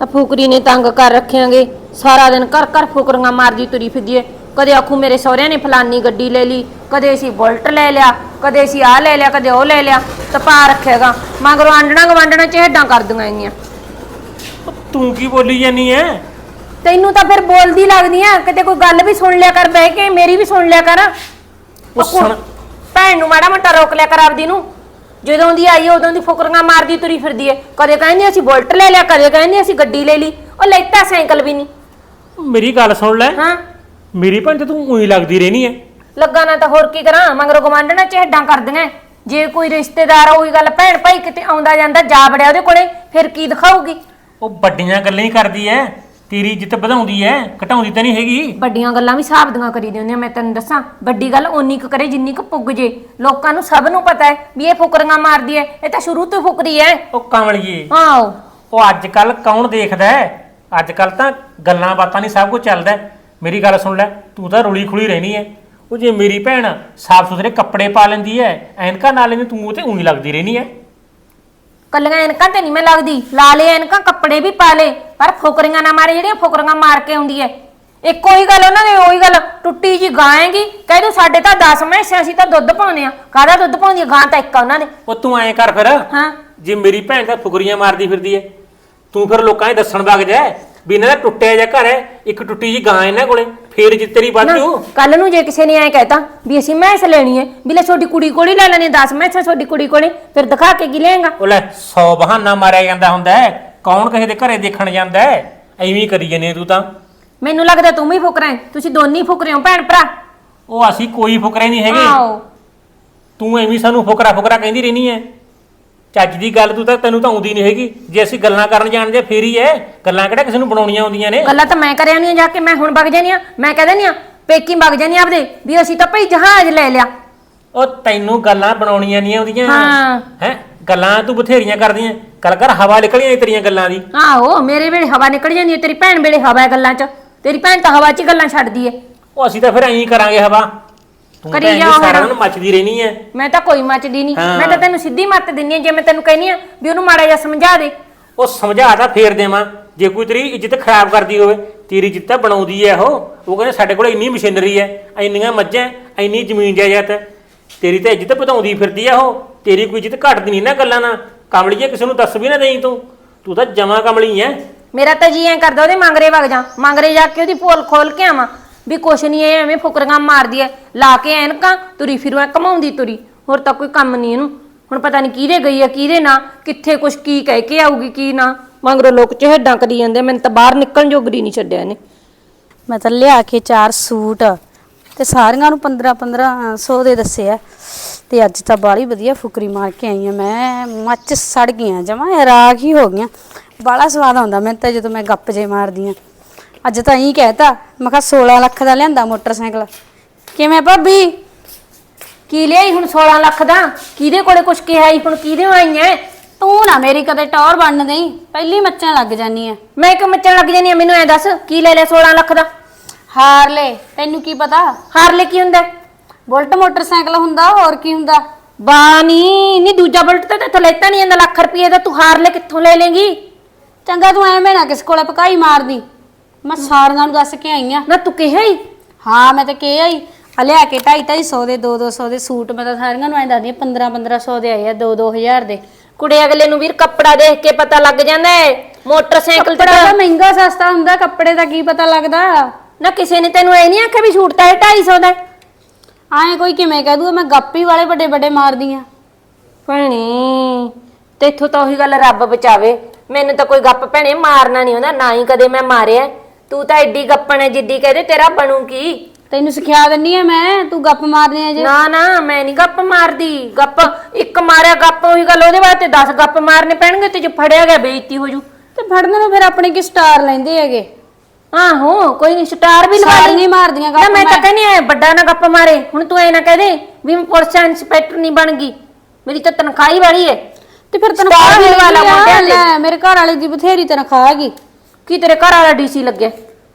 ਆ ਫੁਕਰੀ ਨੇ ਤੰਗ ਕਰ ਰੱਖਿਆਂਗੇ। ਸਾਰਾ ਦਿਨ ਘਰ ਘਰ ਫੁਕਰੀਆਂ ਮਾਰਦੀ ਤੁਰੀ ਫਿਰਦੀ ਏ। ਕਦੇ ਆਖੂ ਮੇਰੇ ਸਹੁਰਿਆਂ ਨੇ ਫਲਾਨੀ ਗੱਡੀ ਲੈ ਲਈ ਕਦੇ ਅਸੀਂ ਬੁਲਟ ਲੈ ਲਿਆ ਕਦੇ ਅਸੀਂ ਆ ਲੈ ਲਿਆ ਕਦੇ ਉਹ ਲੈ ਲਿਆ ਤਪਾ ਰੱਖੇਗਾ। ਮਗਰੋਂ ਆਂਡਣਾ ਗਵਾਂਡਣਾ ਚਿਹੜਾਂ ਕਰਦੀਆਂ ਉਹ ਤੂੰ ਕੀ ਬੋਲੀ ਜਾਨੀ ਐ? ਤੈਨੂੰ ਤਾਂ ਫਿਰ ਬੋਲਦੀ ਲੱਗਦੀ ਆ ਕਿਤੇ ਕੋਈ ਗੱਲ ਵੀ ਸੁਣ ਲਿਆ ਕਰ ਬਹਿ ਕੇ ਮੇਰੀ ਵੀ ਸੁਣ ਲਿਆ ਕਰ। ਉਹ ਸੁਣ। ਭੈਣ ਨੂੰ ਮਾੜਾ ਮੋਟਾ ਰੋਕ ਲਿਆ ਕਰ ਆਪਦੀ ਨੂੰ। ਜਦੋਂ ਦੀ ਆਈ ਉਦੋਂ ਦੀ ਫੁਕਰੀਆਂ ਮਾਰਦੀ ਤੁਰੀ ਫਿਰਦੀ ਏ। ਕਦੇ ਕਹਿੰਦੀ ਅਸੀਂ ਬੁਲਟ ਲੈ ਲਿਆ ਕਦੇ ਕਹਿੰਦੀ ਅਸੀਂ ਗੱਡੀ ਲੈ ਲਈ। ਉਹ ਲੈਤਾ ਸਾਈਕਲ ਵੀ ਨਹੀਂ। ਮੇਰੀ ਗੱਲ ਸੁਣ ਲੈ। ਹਾਂ। ਮੇਰੀ ਭੈਣ ਤੇ ਤੂੰ ਉਹੀ ਲੱਗਦੀ ਰਹਿਣੀ ਐ ਲੱਗਾ ਨਾ ਤਾਂ ਹੋਰ ਕੀ ਕਰਾਂ ਮਗਰੋਂ ਗਵਾਂਢਣਾ ਚਿਹੜਾਂ ਕਰਦੀਆਂ ਜੇ ਕੋਈ ਰਿਸ਼ਤੇਦਾਰ ਆ ਉਹੀ ਗੱਲ ਭੈਣ ਭਾਈ ਕਿਤੇ ਆਉਂਦਾ ਜਾਂਦਾ ਜਾ ਬੜਿਆ ਉਹਦੇ ਕੋਲੇ ਫਿਰ ਕੀ ਦਿਖਾਊਗੀ? ਉਹ ਵੱਡੀਆਂ ਗੱਲਾਂ ਹੀ ਕਰਦੀ ਐ ਤੇਰੀ ਇੱਜ਼ਤ ਵਧਾਉਂਦੀ ਐ ਘਟਾਉਂਦੀ ਤਾਂ ਨਹੀਂ ਹੈਗੀ। ਵੱਡੀਆਂ ਗੱਲਾਂ ਵੀ ਹਿਸਾਬ ਦੀਆਂ ਕਰੀ ਦੀਆਂ ਹੁੰਦੀਆਂ ਮੈਂ ਤੈਨੂੰ ਦੱਸਾਂ। ਵੱਡੀ ਗੱਲ ਓਨੀ ਕੁ ਕਰੇ ਜਿੰਨੀ ਕੁ ਪੁੱਗ ਜੇ। ਲੋਕਾਂ ਨੂੰ ਸਭ ਨੂੰ ਪਤਾ ਹੈ ਵੀ ਇਹ ਫੁਕਰੀਆਂ ਮਾਰਦੀ ਹੈ ਇਹ ਤਾਂ ਸ਼ੁਰੂ ਤੋਂ ਫੁਕਰੀ ਹੈ ਉਹ ਕਮਲੀਏ। ਆਓ ਉਹ ਅੱਜ ਕੱਲ ਕੌਣ ਦੇਖਦਾ ਹੈ ਅੱਜ ਕੱਲ ਤਾਂ ਗੱਲਾਂ ਬਾਤਾਂ ਨਹੀਂ ਸਭ ਕੁਝ ਚੱਲਦਾ ਹੈ। ਮੇਰੀ ਗੱਲ ਸੁਣ ਲੈ ਤੂੰ ਤਾਂ ਰੁਲੀ ਖੁਲੀ ਰਹਿਣੀ ਐ। ਉਹ ਜੇ ਮੇਰੀ ਭੈਣ ਸਾਫ਼ ਸੁਥਰੇ ਕੱਪੜੇ ਪਾ ਲੈਂਦੀ ਐ ਐਨਕਾਂ ਨਾਲ ਲੈਂਦੀ ਤੂੰ ਉਹ ਤੇ ਉਹੀ ਲੱਗਦੀ ਰਹਿਣੀ ਐ। ਕੱਲੀਆਂ ਐਨਕਾਂ ਤੇ ਨਹੀਂ ਮੈਂ ਲੱਗਦੀ। ਲਾ ਲਏ ਐਨਕਾਂ ਕੱਪੜੇ ਵੀ ਪਾ ਲੇ ਪਰ ਫੁਕਰੀਆਂ ਨਾ ਮਾਰੇ ਜਿਹੜੀਆਂ ਫੁਕਰੀਆਂ ਮਾਰ ਕੇ ਆਉਂਦੀ ਹੈ ਇੱਕੋ ਹੀ ਗੱਲ ਉਹਨਾਂ ਨੇ ਉਹੀ ਗੱਲ ਟੁੱਟੀ ਜੀ ਗਾਂ ਹੈਗੀ। ਕਹਿ ਦੂ ਸਾਡੇ ਤਾਂ 10 ਮੈਸਾਂ ਅਸੀਂ ਤਾਂ ਦੁੱਧ ਪਾਉਂਦੇ ਆ ਕਾਹਦਾ ਦੁੱਧ ਪਾਉਂਦੀ ਆ ਗਾਂ ਤਾਂ ਇੱਕ ਆ ਉਹਨਾਂ ਦੇ। ਉਹ ਤੂੰ ਐਂ ਕਰ ਫਿਰ। ਹਾਂ। ਜੇ ਮੇਰੀ ਭੈਣ ਤਾਂ ਫੁਕਰੀਆਂ ਮਾਰਦੀ ਫਿਰਦੀ ਐ ਤੂੰ ਫਿਰ ਲੋਕਾਂ 'ਚ ਦੱਸਣ ਵਗ ਜਾ ਵੀ ਇਹਨਾਂ ਦਾ ਟੁੱਟਿਆ ਜਿਹਾ ਘਰ ਹੈ ਇੱਕ ਟੁੱਟੀ ਜੀ ਗਾਂ ਇਹਨਾਂ ਕੋਲੇ ਫੇਰ ਜੇ ਤੇਰੀ ਬਾਜੂ ਕੱਲ ਨੂੰ ਜੇ ਕਿਸੇ ਨੇ ਐ ਕਹਿਤਾ ਵੀ ਅਸੀਂ ਮੈਸ ਲੈਣੀ ਹੈ ਵੀ ਲੈ ਛੋਟੀ ਕੁੜੀ ਕੋਲ ਹੀ ਲੈ ਲੈਣੀ 10 ਮੈਸਾਂ ਛੋਟੀ ਕੁੜੀ ਕੋਲੇ ਫਿਰ ਦਿਖਾ ਕੇ ਕੀ ਲਏਗਾ ਉਹ ਲੈ 100 ਬਹਾਨਾ ਮਾਰਿਆ ਜਾਂਦਾ ਹੁੰਦਾ ਹੈ ਕੌਣ ਕਿਸੇ ਦੇ ਘਰੇ ਦੇਖਣ ਜਾਂਦਾ ਹੈ? ਐਵੇਂ ਹੀ ਕਰੀ ਜਾਂਦੇ ਤੂੰ ਤਾਂ। ਮੈਨੂੰ ਲੱਗਦਾ ਤੂੰ ਵੀ ਫੁਕਰਾ ਹੈ ਤੁਸੀਂ ਦੋਨੀ ਫੁਕਰੇ ਹੋ ਭੈਣ ਭਰਾ। ਉਹ ਅਸੀਂ ਕੋਈ ਫੁਕਰੇ ਨਹੀਂ ਹੈਗੇ। ਆਓ। ਤੂੰ ਐਵੇਂ ਸਾਨੂੰ ਫੁਕਰਾ ਫੁਕਰਾ ਕਹਿੰਦੀ ਰਹਿਣੀ ਐ ਚੱਜ ਦੀ ਗੱਲ ਤੂੰ ਤਾਂ ਤੈਨੂੰ ਤਾਂ ਆਉਂਦੀ ਨਹੀਂ ਹੈਗੀ। ਜੇ ਅਸੀਂ ਗੱਲਾਂ ਕਰਨ ਜਾਣਦੇ ਫੇਰ ਹੀ ਐ। ਗੱਲਾਂ ਕਿਹੜਾ ਕਿਸੇ ਨੂੰ ਬਣਾਉਣੀਆਂ ਆਉਂਦੀਆਂ ਨੇ? ਗੱਲਾਂ ਤਾਂ ਮੈਂ ਕਰਿਆ ਨਹੀਂ ਜਾ ਕੇ ਮੈਂ ਹੁਣ ਵਗ ਜਾਨੀ ਆ ਮੈਂ ਕਹਿ ਦਿੰਦੀ ਆ ਪੇਕੀ ਵਗ ਜਾਨੀ ਆਂ ਆਪਦੇ ਵੀ ਅਸੀਂ ਤਾਂ ਭਈ ਜਹਾਜ਼ ਲੈ ਲਿਆ। ਉਹ ਤੈਨੂੰ ਗੱਲਾਂ ਬਣਾਉਣੀਆਂ ਨਹੀਂ ਆਉਂਦੀਆਂ। ਹਾਂ। ਹੈ? ਗੱਲਾਂ ਤੂੰ ਬਥੇਰੀਆਂ ਕਰਦੀਆਂ ਗੱਲ ਕਰ ਹਵਾ ਨਿਕਲੀਆਂ ਤੇਰੀਆਂ ਗੱਲਾਂ ਦੀ। ਆਹੋ ਮੇਰੇ ਵੇਲੇ ਹਵਾ ਨਿਕਲ ਜਾਂਦੀ ਹੈ ਤੇਰੀ ਭੈਣ ਵੇਲੇ ਹਵਾ ਹੈ ਗੱਲਾਂ 'ਚ। ਤੇਰੀ ਭੈਣ ਤਾਂ ਹਵਾ 'ਚ ਹੀ ਗੱਲਾਂ ਛੱਡਦੀ ਹੈ ਉਹ ਅਸੀਂ ਤਾਂ ਫਿਰ ਐਂ ਹੀ ਕਰਾਂਗੇ ਹਵਾ। ਤੂੰ ਕਰੀ ਐਂ ਜਾਓ ਸਾਰਾ ਫਿਰ। ਦਿਨ ਮੱਚਦੀ ਰਹਿਣੀ ਐ। ਮੈਂ ਤਾਂ ਕੋਈ ਮੱਚਦੀ ਨਹੀਂ। ਹਾਂ। ਮੈਂ ਤਾਂ ਤੈਨੂੰ ਸਿੱਧੀ ਮੱਤ ਦਿੰਨੀ ਆ ਜੇ ਮੈਂ ਤੈਨੂੰ ਕਹਿੰਨੀ ਆ ਵੀ ਉਹਨੂੰ ਮਾੜਾ ਜਿਹਾ ਸਮਝਾ ਦੇ। ਉਹ ਸਮਝਾ ਤਾਂ ਫੇਰ ਦੇਵਾਂ। ਜੇ ਕੋਈ ਤੇਰੀ ਇੱਜ਼ਤ ਖਰਾਬ ਕਰਦੀ ਹੋਵੇ ਤੇਰੀ ਇੱਜ਼ਤ ਤਾਂ ਬਣਾਉਂਦੀ ਐ ਉਹ। ਉਹ ਕਹਿੰਦੇ ਸਾਡੇ ਕੋਲ ਇੰਨੀ ਮਸ਼ੀਨਰੀ ਐ ਇੰਨੀਆਂ ਮੱਝਾਂ ਇੰਨੀ ਜ਼ਮੀਨ ਜਾਇਦਾਦ ਹੈ। ਤੇਰੀ ਤਾਂ ਇੱਜ਼ਤ ਵਧਾਉਂਦੀ ਫਿਰਦੀ ਐ ਉਹ। ਤੇਰੀ ਕੋਈ ਇੱਜ਼ਤ ਘਟਦੀ ਨਹੀਂ ਨਾ ਗੱਲਾਂ ਨਾਲ। ਕਮਲੀਏ ਕਿਸੇ ਨੂੰ ਦੱਸ ਵੀ ਨਾ ਦੇਈਂ ਤੂੰ। ਤੂੰ ਤਾਂ ਜਮਾ ਕਮਲੀ ਐ। ਮੇਰਾ ਤਾਂ ਜੀ ਐਂ ਕਰਦਾ ਉਹਦੇ ਮੰਗਰੇ ਵਗ ਜਾ। ਮੰਗਰੇ ਜਾ ਕੇ ਉਹਦੀ ਪੋਲ ਖੋਲ ਕੇ ਆਵਾਂ। ਵੀ ਕੁਛ ਨਹੀਂ ਇਹ ਐਵੇਂ ਫੁਕਰੀਆਂ ਮਾਰਦੀ ਐ। ਲਾ ਕੇ ਐਨਕਾਂ ਤੁਰੀ ਫਿਰੂ ਐ, ਕਮਾਉਂਦੀ ਤੁਰੀ। ਹੋਰ ਤਾਂ ਕੋਈ ਕੰਮ ਨਹੀਂ ਇਹਨੂੰ। ਹੁਣ ਪਤਾ ਨਹੀਂ ਕਿਹਦੇ ਗਈ ਐ, ਕਿਹਦੇ ਨਾ, ਕਿੱਥੇ ਕੁਛ, ਕੀ ਕਹਿ ਕੇ ਆਊਗੀ, ਕੀ ਨਾ। ਮੰਗਰੋ ਲੋਕ ਚਿਹੜਾਂ ਕਰੀ ਜਾਂਦੇ, ਮੈਨੂੰ ਤਾਂ ਬਾਹਰ ਨਿਕਲਣ ਜੋਗਰੀ ਨਹੀਂ ਛੱਡਿਆ ਇਹਨੇ। ਮੈਂ ਤਾਂ ਲਿਆ ਕੇ ਚਾਰ ਸੂਟ, ਤੇ ਸਾਰੀਆਂ ਨੂੰ 15 1500 ਦੇ ਦੱਸਿਆ। ਤੇ ਅੱਜ ਤਾਂ ਬਾਲੀ ਵਧੀਆ ਫੁਕਰੀ ਮਾਰ ਕੇ ਆਈ ਆ। ਮੈਂ ਮੱਚ ਸੜ ਗਈਆਂ, ਜਮਾ ਰਾਖ ਹੀ ਹੋ ਗਈਆਂ। ਬਾਲਾ ਸਵਾਦ ਆਉਂਦਾ ਮੈਨੂੰ ਤਾਂ ਜਦੋਂ ਮੈਂ ਗੱਪ ਜੇ ਮਾਰਦੀ ਆ। ਅੱਜ ਤਾਂ ਇਹੀ ਕਹਿਤਾ ਮੈਂ ਕਿਹਾ 16 ਲੱਖ ਦਾ ਲਿਆਂਦਾ ਮੋਟਰਸਾਈਕਲ। ਕਿਵੇਂ ਭਾਬੀ? ਕੀ ਲਿਆਈ ਹੁਣ 16 ਲੱਖ ਦਾ? ਕਿਹਦੇ ਕੋਲੇ ਕੁਛ ਕਿਹਾ ਹੀ ਹੁਣ ਕਿਹਦੇ ਆਈਆਂ ਤੂੰ ਨਾ ਮੇਰੀ ਕਦੇ ਟੌਰ ਬਣ ਗਈ ਪਹਿਲੀ ਮੱਚਾਂ ਲੱਗ ਜਾਨੀ ਆ ਮੈਂ ਕਿ ਮੱਚਣ ਲੱਗ ਜਾਨੀ ਆ? ਮੈਨੂੰ ਐ ਦੱਸ ਕੀ ਲੈ ਲਿਆ 16 ਲੱਖ ਦਾ? ਹਾਰ ਲੈ ਤੈਨੂੰ ਕੀ ਪਤਾ? ਹਾਰ ਲੈ ਕੀ ਹੁੰਦਾ? ਬੁਲਟ ਮੋਟਰਸਾਈਕਲ ਹੁੰਦਾ ਹੋਰ ਕੀ ਹੁੰਦਾ? ਬਾਨੀ ਨਹੀਂ ਦੂਜਾ ਬੁਲਟ ਤਾਂ ਤੇ ਲੈਤਾ ਨਹੀਂ ਜਾਂਦਾ ਲੱਖ ਰੁਪਏ ਦਾ। ਤੂੰ ਹਾਰ ਲੈ ਕਿੱਥੋਂ ਲੈ ਲੇਂਗੀ? ਚੰਗਾ ਤੂੰ ਐਵੇਂ ਨਾ ਕਿਸ ਕੋਲੇ ਪਕਾਈ ਮਾਰਦੀ। ਮੈਂ ਸਾਰਿਆਂ ਨੂੰ ਦੱਸ ਕੇ ਆਈ ਆ। ਨਾ ਤੂੰ ਕਿਹਾ ਹੀ ਹਾਂ ਮੈਂ ਤਾਂ ਕਿਹਾ ਹੀ ਆ ਲਿਆ ਕੇ 2.5 250 ਦੇ 2 200 ਦੇ ਸੂਟ ਮੈਂ ਤਾਂ ਸਾਰਿਆਂ ਨੂੰ ਐਂ ਦੱਸਦੀ 15 1500 ਦੇ ਆਏ ਆ 2 2000 ਦੇ। ਕੁੜੇ ਅਗਲੇ ਨੂੰ ਵੀਰ ਕੱਪੜਾ ਦੇਖ ਕੇ ਪਤਾ ਲੱਗ ਜਾਂਦਾ ਹੈ ਮੋਟਰਸਾਈਕਲ ਤੇ ਕੱਪੜਾ ਤਾਂ ਮਹਿੰਗਾ ਸਸਤਾ ਹੁੰਦਾ ਕੱਪੜੇ ਦਾ ਕੀ ਪਤਾ ਲੱਗਦਾ? ਨਾ ਕਿਸੇ ਨੇ ਤੈਨੂੰ ਐ ਨਹੀਂ ਆਖਿਆ ਵੀ ਛੂਟ ਤਾਂ ਇਹ 250 ਦਾ ਹੈ। ਐਂ ਕੋਈ ਕਿਵੇਂ ਕਹਿ ਦੂਗਾ ਮੈਂ ਗੱਪੀ ਵਾਲੇ ਵੱਡੇ ਵੱਡੇ ਮਾਰਦੀ ਆ। ਭੈਣੀ ਤੇਥੋਂ ਤਾਂ ਉਹੀ ਗੱਲ ਰੱਬ ਬਚਾਵੇ। ਮੈਨੂੰ ਤਾਂ ਕੋਈ ਗੱਪ ਭੈਣੇ ਮਾਰਨਾ ਨਹੀਂ ਹੁੰਦਾ ਨਾ ਹੀ ਕਦੇ ਮੈਂ ਮਾਰਿਆ ਤੂੰ ਤਾਂ ਐਡੀ ਗੱਪਣ ਹੈ ਜਿੱਡੀ ਕਹਦੇ ਤੇਰਾ ਬਣੂ ਕੀ? ਤੈਨੂੰ ਸਿਖਿਆ ਦਿੰਨੀ ਆ ਮੈਂ ਤੂੰ ਗੱਪ ਮਾਰਦੇ ਆ ਜੇ। ਨਾ ਨਾ ਮੈਂ ਨਹੀਂ ਗੱਪ ਮਾਰਦੀ। ਗੱਪ ਇੱਕ ਮਾਰਿਆ ਗੱਪ ਉਹੀ ਗੱਲ ਉਹਦੇ ਵਾਸਤੇ 10 ਗੱਪ ਮਾਰਨੇ ਪੈਣਗੇ ਤੇ ਜੇ ਫੜਿਆ ਗਿਆ ਬੇਇੱਜ਼ਤੀ ਹੋ ਜੂ। ਤੇ ਫੜਨ ਨੂੰ ਫਿਰ ਆਪਣੇ ਕੀ ਸਟਾਰ ਲੈਂਦੇ ਹੈਗੇ? ਆਹੋ ਕੋਈ ਨਹੀਂ ਸਟਾਰ ਵੀ ਲਵਾ ਲਈ। ਹੀ ਮਾਰਦੀਆਂ ਗੱਪ ਮੈਂ ਤਾਂ ਮੈਂ। ਕਹਿੰਦੀ ਐ ਵੱਡਾ ਨਾ ਗੱਪ ਮਾਰੇ। ਹੁਣ ਤੂੰ ਐ ਨਾ ਕਹਿ ਦੇ ਵੀ ਮੈਂ ਪੁਲਿਸ ਇੰਸਪੈਕਟਰ ਨਹੀਂ ਬਣ ਗਈ। ਮੇਰੀ ਤਾਂ ਤਨਖਾਹ ਹੀ ਵਾਲੀ ਐ। ਤੇ ਫਿਰ ਸਟਾਰ ਤਨਖਾਹ ਵੀ ਲਵਾ ਲਾ ਹੈਗੀ ਆ, ਮੁੰਡਿਆਂ ਤੇ। ਲੈ, ਮੇਰੇ ਘਰ ਵਾਲੇ ਦੀ ਬਥੇਰੀ ਤਨਖਾਹ ਹੈਗੀ ਕੀ ਤੇਰੇ ਘਰ ਵਾਲਾ ਡੀਸੀ ਲੱਗਿਆ?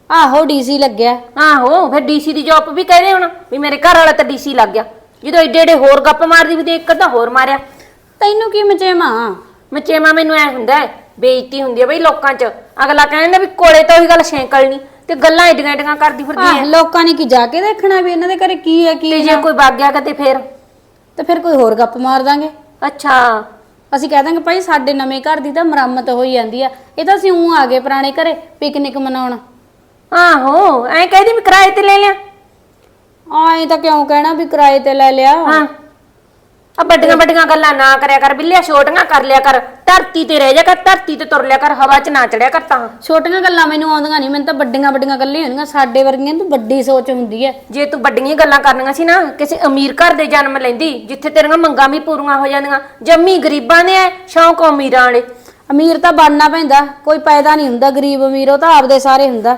ਆਹੋ ਡੀਸੀ ਲੱਗਿਆ। ਆਹੋ ਫਿਰ ਡੀਸੀ ਦੀ ਜੌਬ ਵੀ ਕਹਦੇ ਹੁਣ ਵੀ ਮੇਰੇ ਘਰ ਵਾਲਾ ਤਾਂ ਡੀਸੀ ਲੱਗ ਗਿਆ। ਜਦੋਂ ਏਡੇ ਏਡੇ ਹੋਰ ਗੱਪ ਮਾਰਦੀ ਵੀ ਤੇ ਇੱਕ ਅੱਧਾ ਹੋਰ ਮਾਰਿਆ। ਤੈਨੂੰ ਕੀ ਮਚੇਮਾ ਮਚੇਮਾ ਮੈਨੂੰ ਐ ਹੁੰਦਾ ਹੈ, ਬੇਇੱਜ਼ਤੀ ਹੁੰਦੀ ਹੈ ਬਈ ਲੋਕਾਂ 'ਚ। ਅਗਲਾ ਕਹਿੰਦਾ ਵੀ ਕੋਲੇ ਤੋਂ ਹੀ ਗੱਲ ਸ਼ੈਂਕਲ ਨਹੀਂ ਤੇ ਗੱਲਾਂ ਏਡੀਆਂ ਏਡੀਆਂ ਕਰਦੀ ਫਿਰਦੀ ਆਹ ਐ ਲੋਕਾਂ ਨੇ ਕੀ ਜਾ ਕੇ ਦੇਖਣਾ ਵੀ ਇਹਨਾਂ ਦੇ ਘਰੇ ਕੀ ਹੈ ਤੇ ਕੀ ਜੇ ਕੋਈ ਵਗ ਗਿਆ ਕਿਤੇ ਫੇਰ? ਤੇ ਫਿਰ ਕੋਈ ਹੋਰ ਗੱਪ ਮਾਰ ਦਾਂਗੇ। ਅੱਛਾ। ਅਸੀਂ ਕਹਿ ਦਾਂਗੇ ਭਾਈ ਸਾਡੇ ਨਵੇਂ ਘਰ ਦੀ ਤਾਂ ਮੁਰੰਮਤ ਹੋਈ ਜਾਂਦੀ ਆ। ਇਹ ਤਾਂ ਅਸੀਂ ਉਂ ਆ ਗਏ ਪੁਰਾਣੇ ਘਰੇ ਪਿਕਨਿਕ ਮਨਾਉਣ। ਆਹੋ ਐਂ ਕਹਿਦੀ ਵੀ ਕਿਰਾਏ ਤੇ ਲੈ ਲਿਆ। ਆਏ ਤਾਂ ਕਿਉਂ ਕਹਿਣਾ ਵੀ ਕਿਰਾਏ ਤੇ ਲੈ ਲਿਆ। ਹਾਂ। ਆ ਵੱਡੀਆਂ ਵੱਡੀਆਂ ਗੱਲਾਂ ਨਾ ਕਰਿਆ ਕਰ ਬਿੱਲਿਆ ਛੋਟੀਆਂ ਕਰ ਲਿਆ ਕਰ ਧਰਤੀ ਤੇ ਰਹਿ ਜਾ ਕਰ ਧਰਤੀ ਤੇ ਤੁਰ ਲਿਆ ਕਰ ਹਵਾ 'ਚ ਨਾ ਚੜਿਆ ਕਰ ਤਾਂ। ਛੋਟੀਆਂ ਗੱਲਾਂ ਮੈਨੂੰ ਆਉਂਦੀਆਂ ਨਹੀਂ ਮੈਨੂੰ ਤਾਂ ਵੱਡੀਆਂ ਵੱਡੀਆਂ ਗੱਲਾਂ ਹੀ ਹੁੰਦੀਆਂ ਸਾਡੇ ਵਰਗੀਆਂ ਤਾਂ ਵੱਡੀ ਸੋਚ ਹੁੰਦੀ ਹੈ। ਜੇ ਤੂੰ ਵੱਡੀਆਂ ਗੱਲਾਂ ਕਰਨੀਆਂ ਸੀ ਨਾ ਕਿਸੇ ਅਮੀਰ ਘਰ ਦੇ ਜਨਮ ਲੈਂਦੀ ਜਿੱਥੇ ਤੇਰੀਆਂ ਮੰਗਾਂ ਵੀ ਪੂਰੀਆਂ ਹੋ ਜਾਂਦੀਆਂ ਜੰਮੀ ਗਰੀਬਾਂ ਦੇ ਐ ਸ਼ੌਂਕ ਅਮੀਰਾਂ ਵਾਲੇ ਅਮੀਰ ਤਾਂ ਬਣਨਾ ਪੈਂਦਾ ਕੋਈ ਪੈਦਾ ਨਹੀਂ ਹੁੰਦਾ ਗਰੀਬ ਅਮੀਰ ਉਹ ਤਾਂ ਆਪਦੇ ਸਾਰੇ ਹੁੰਦਾ।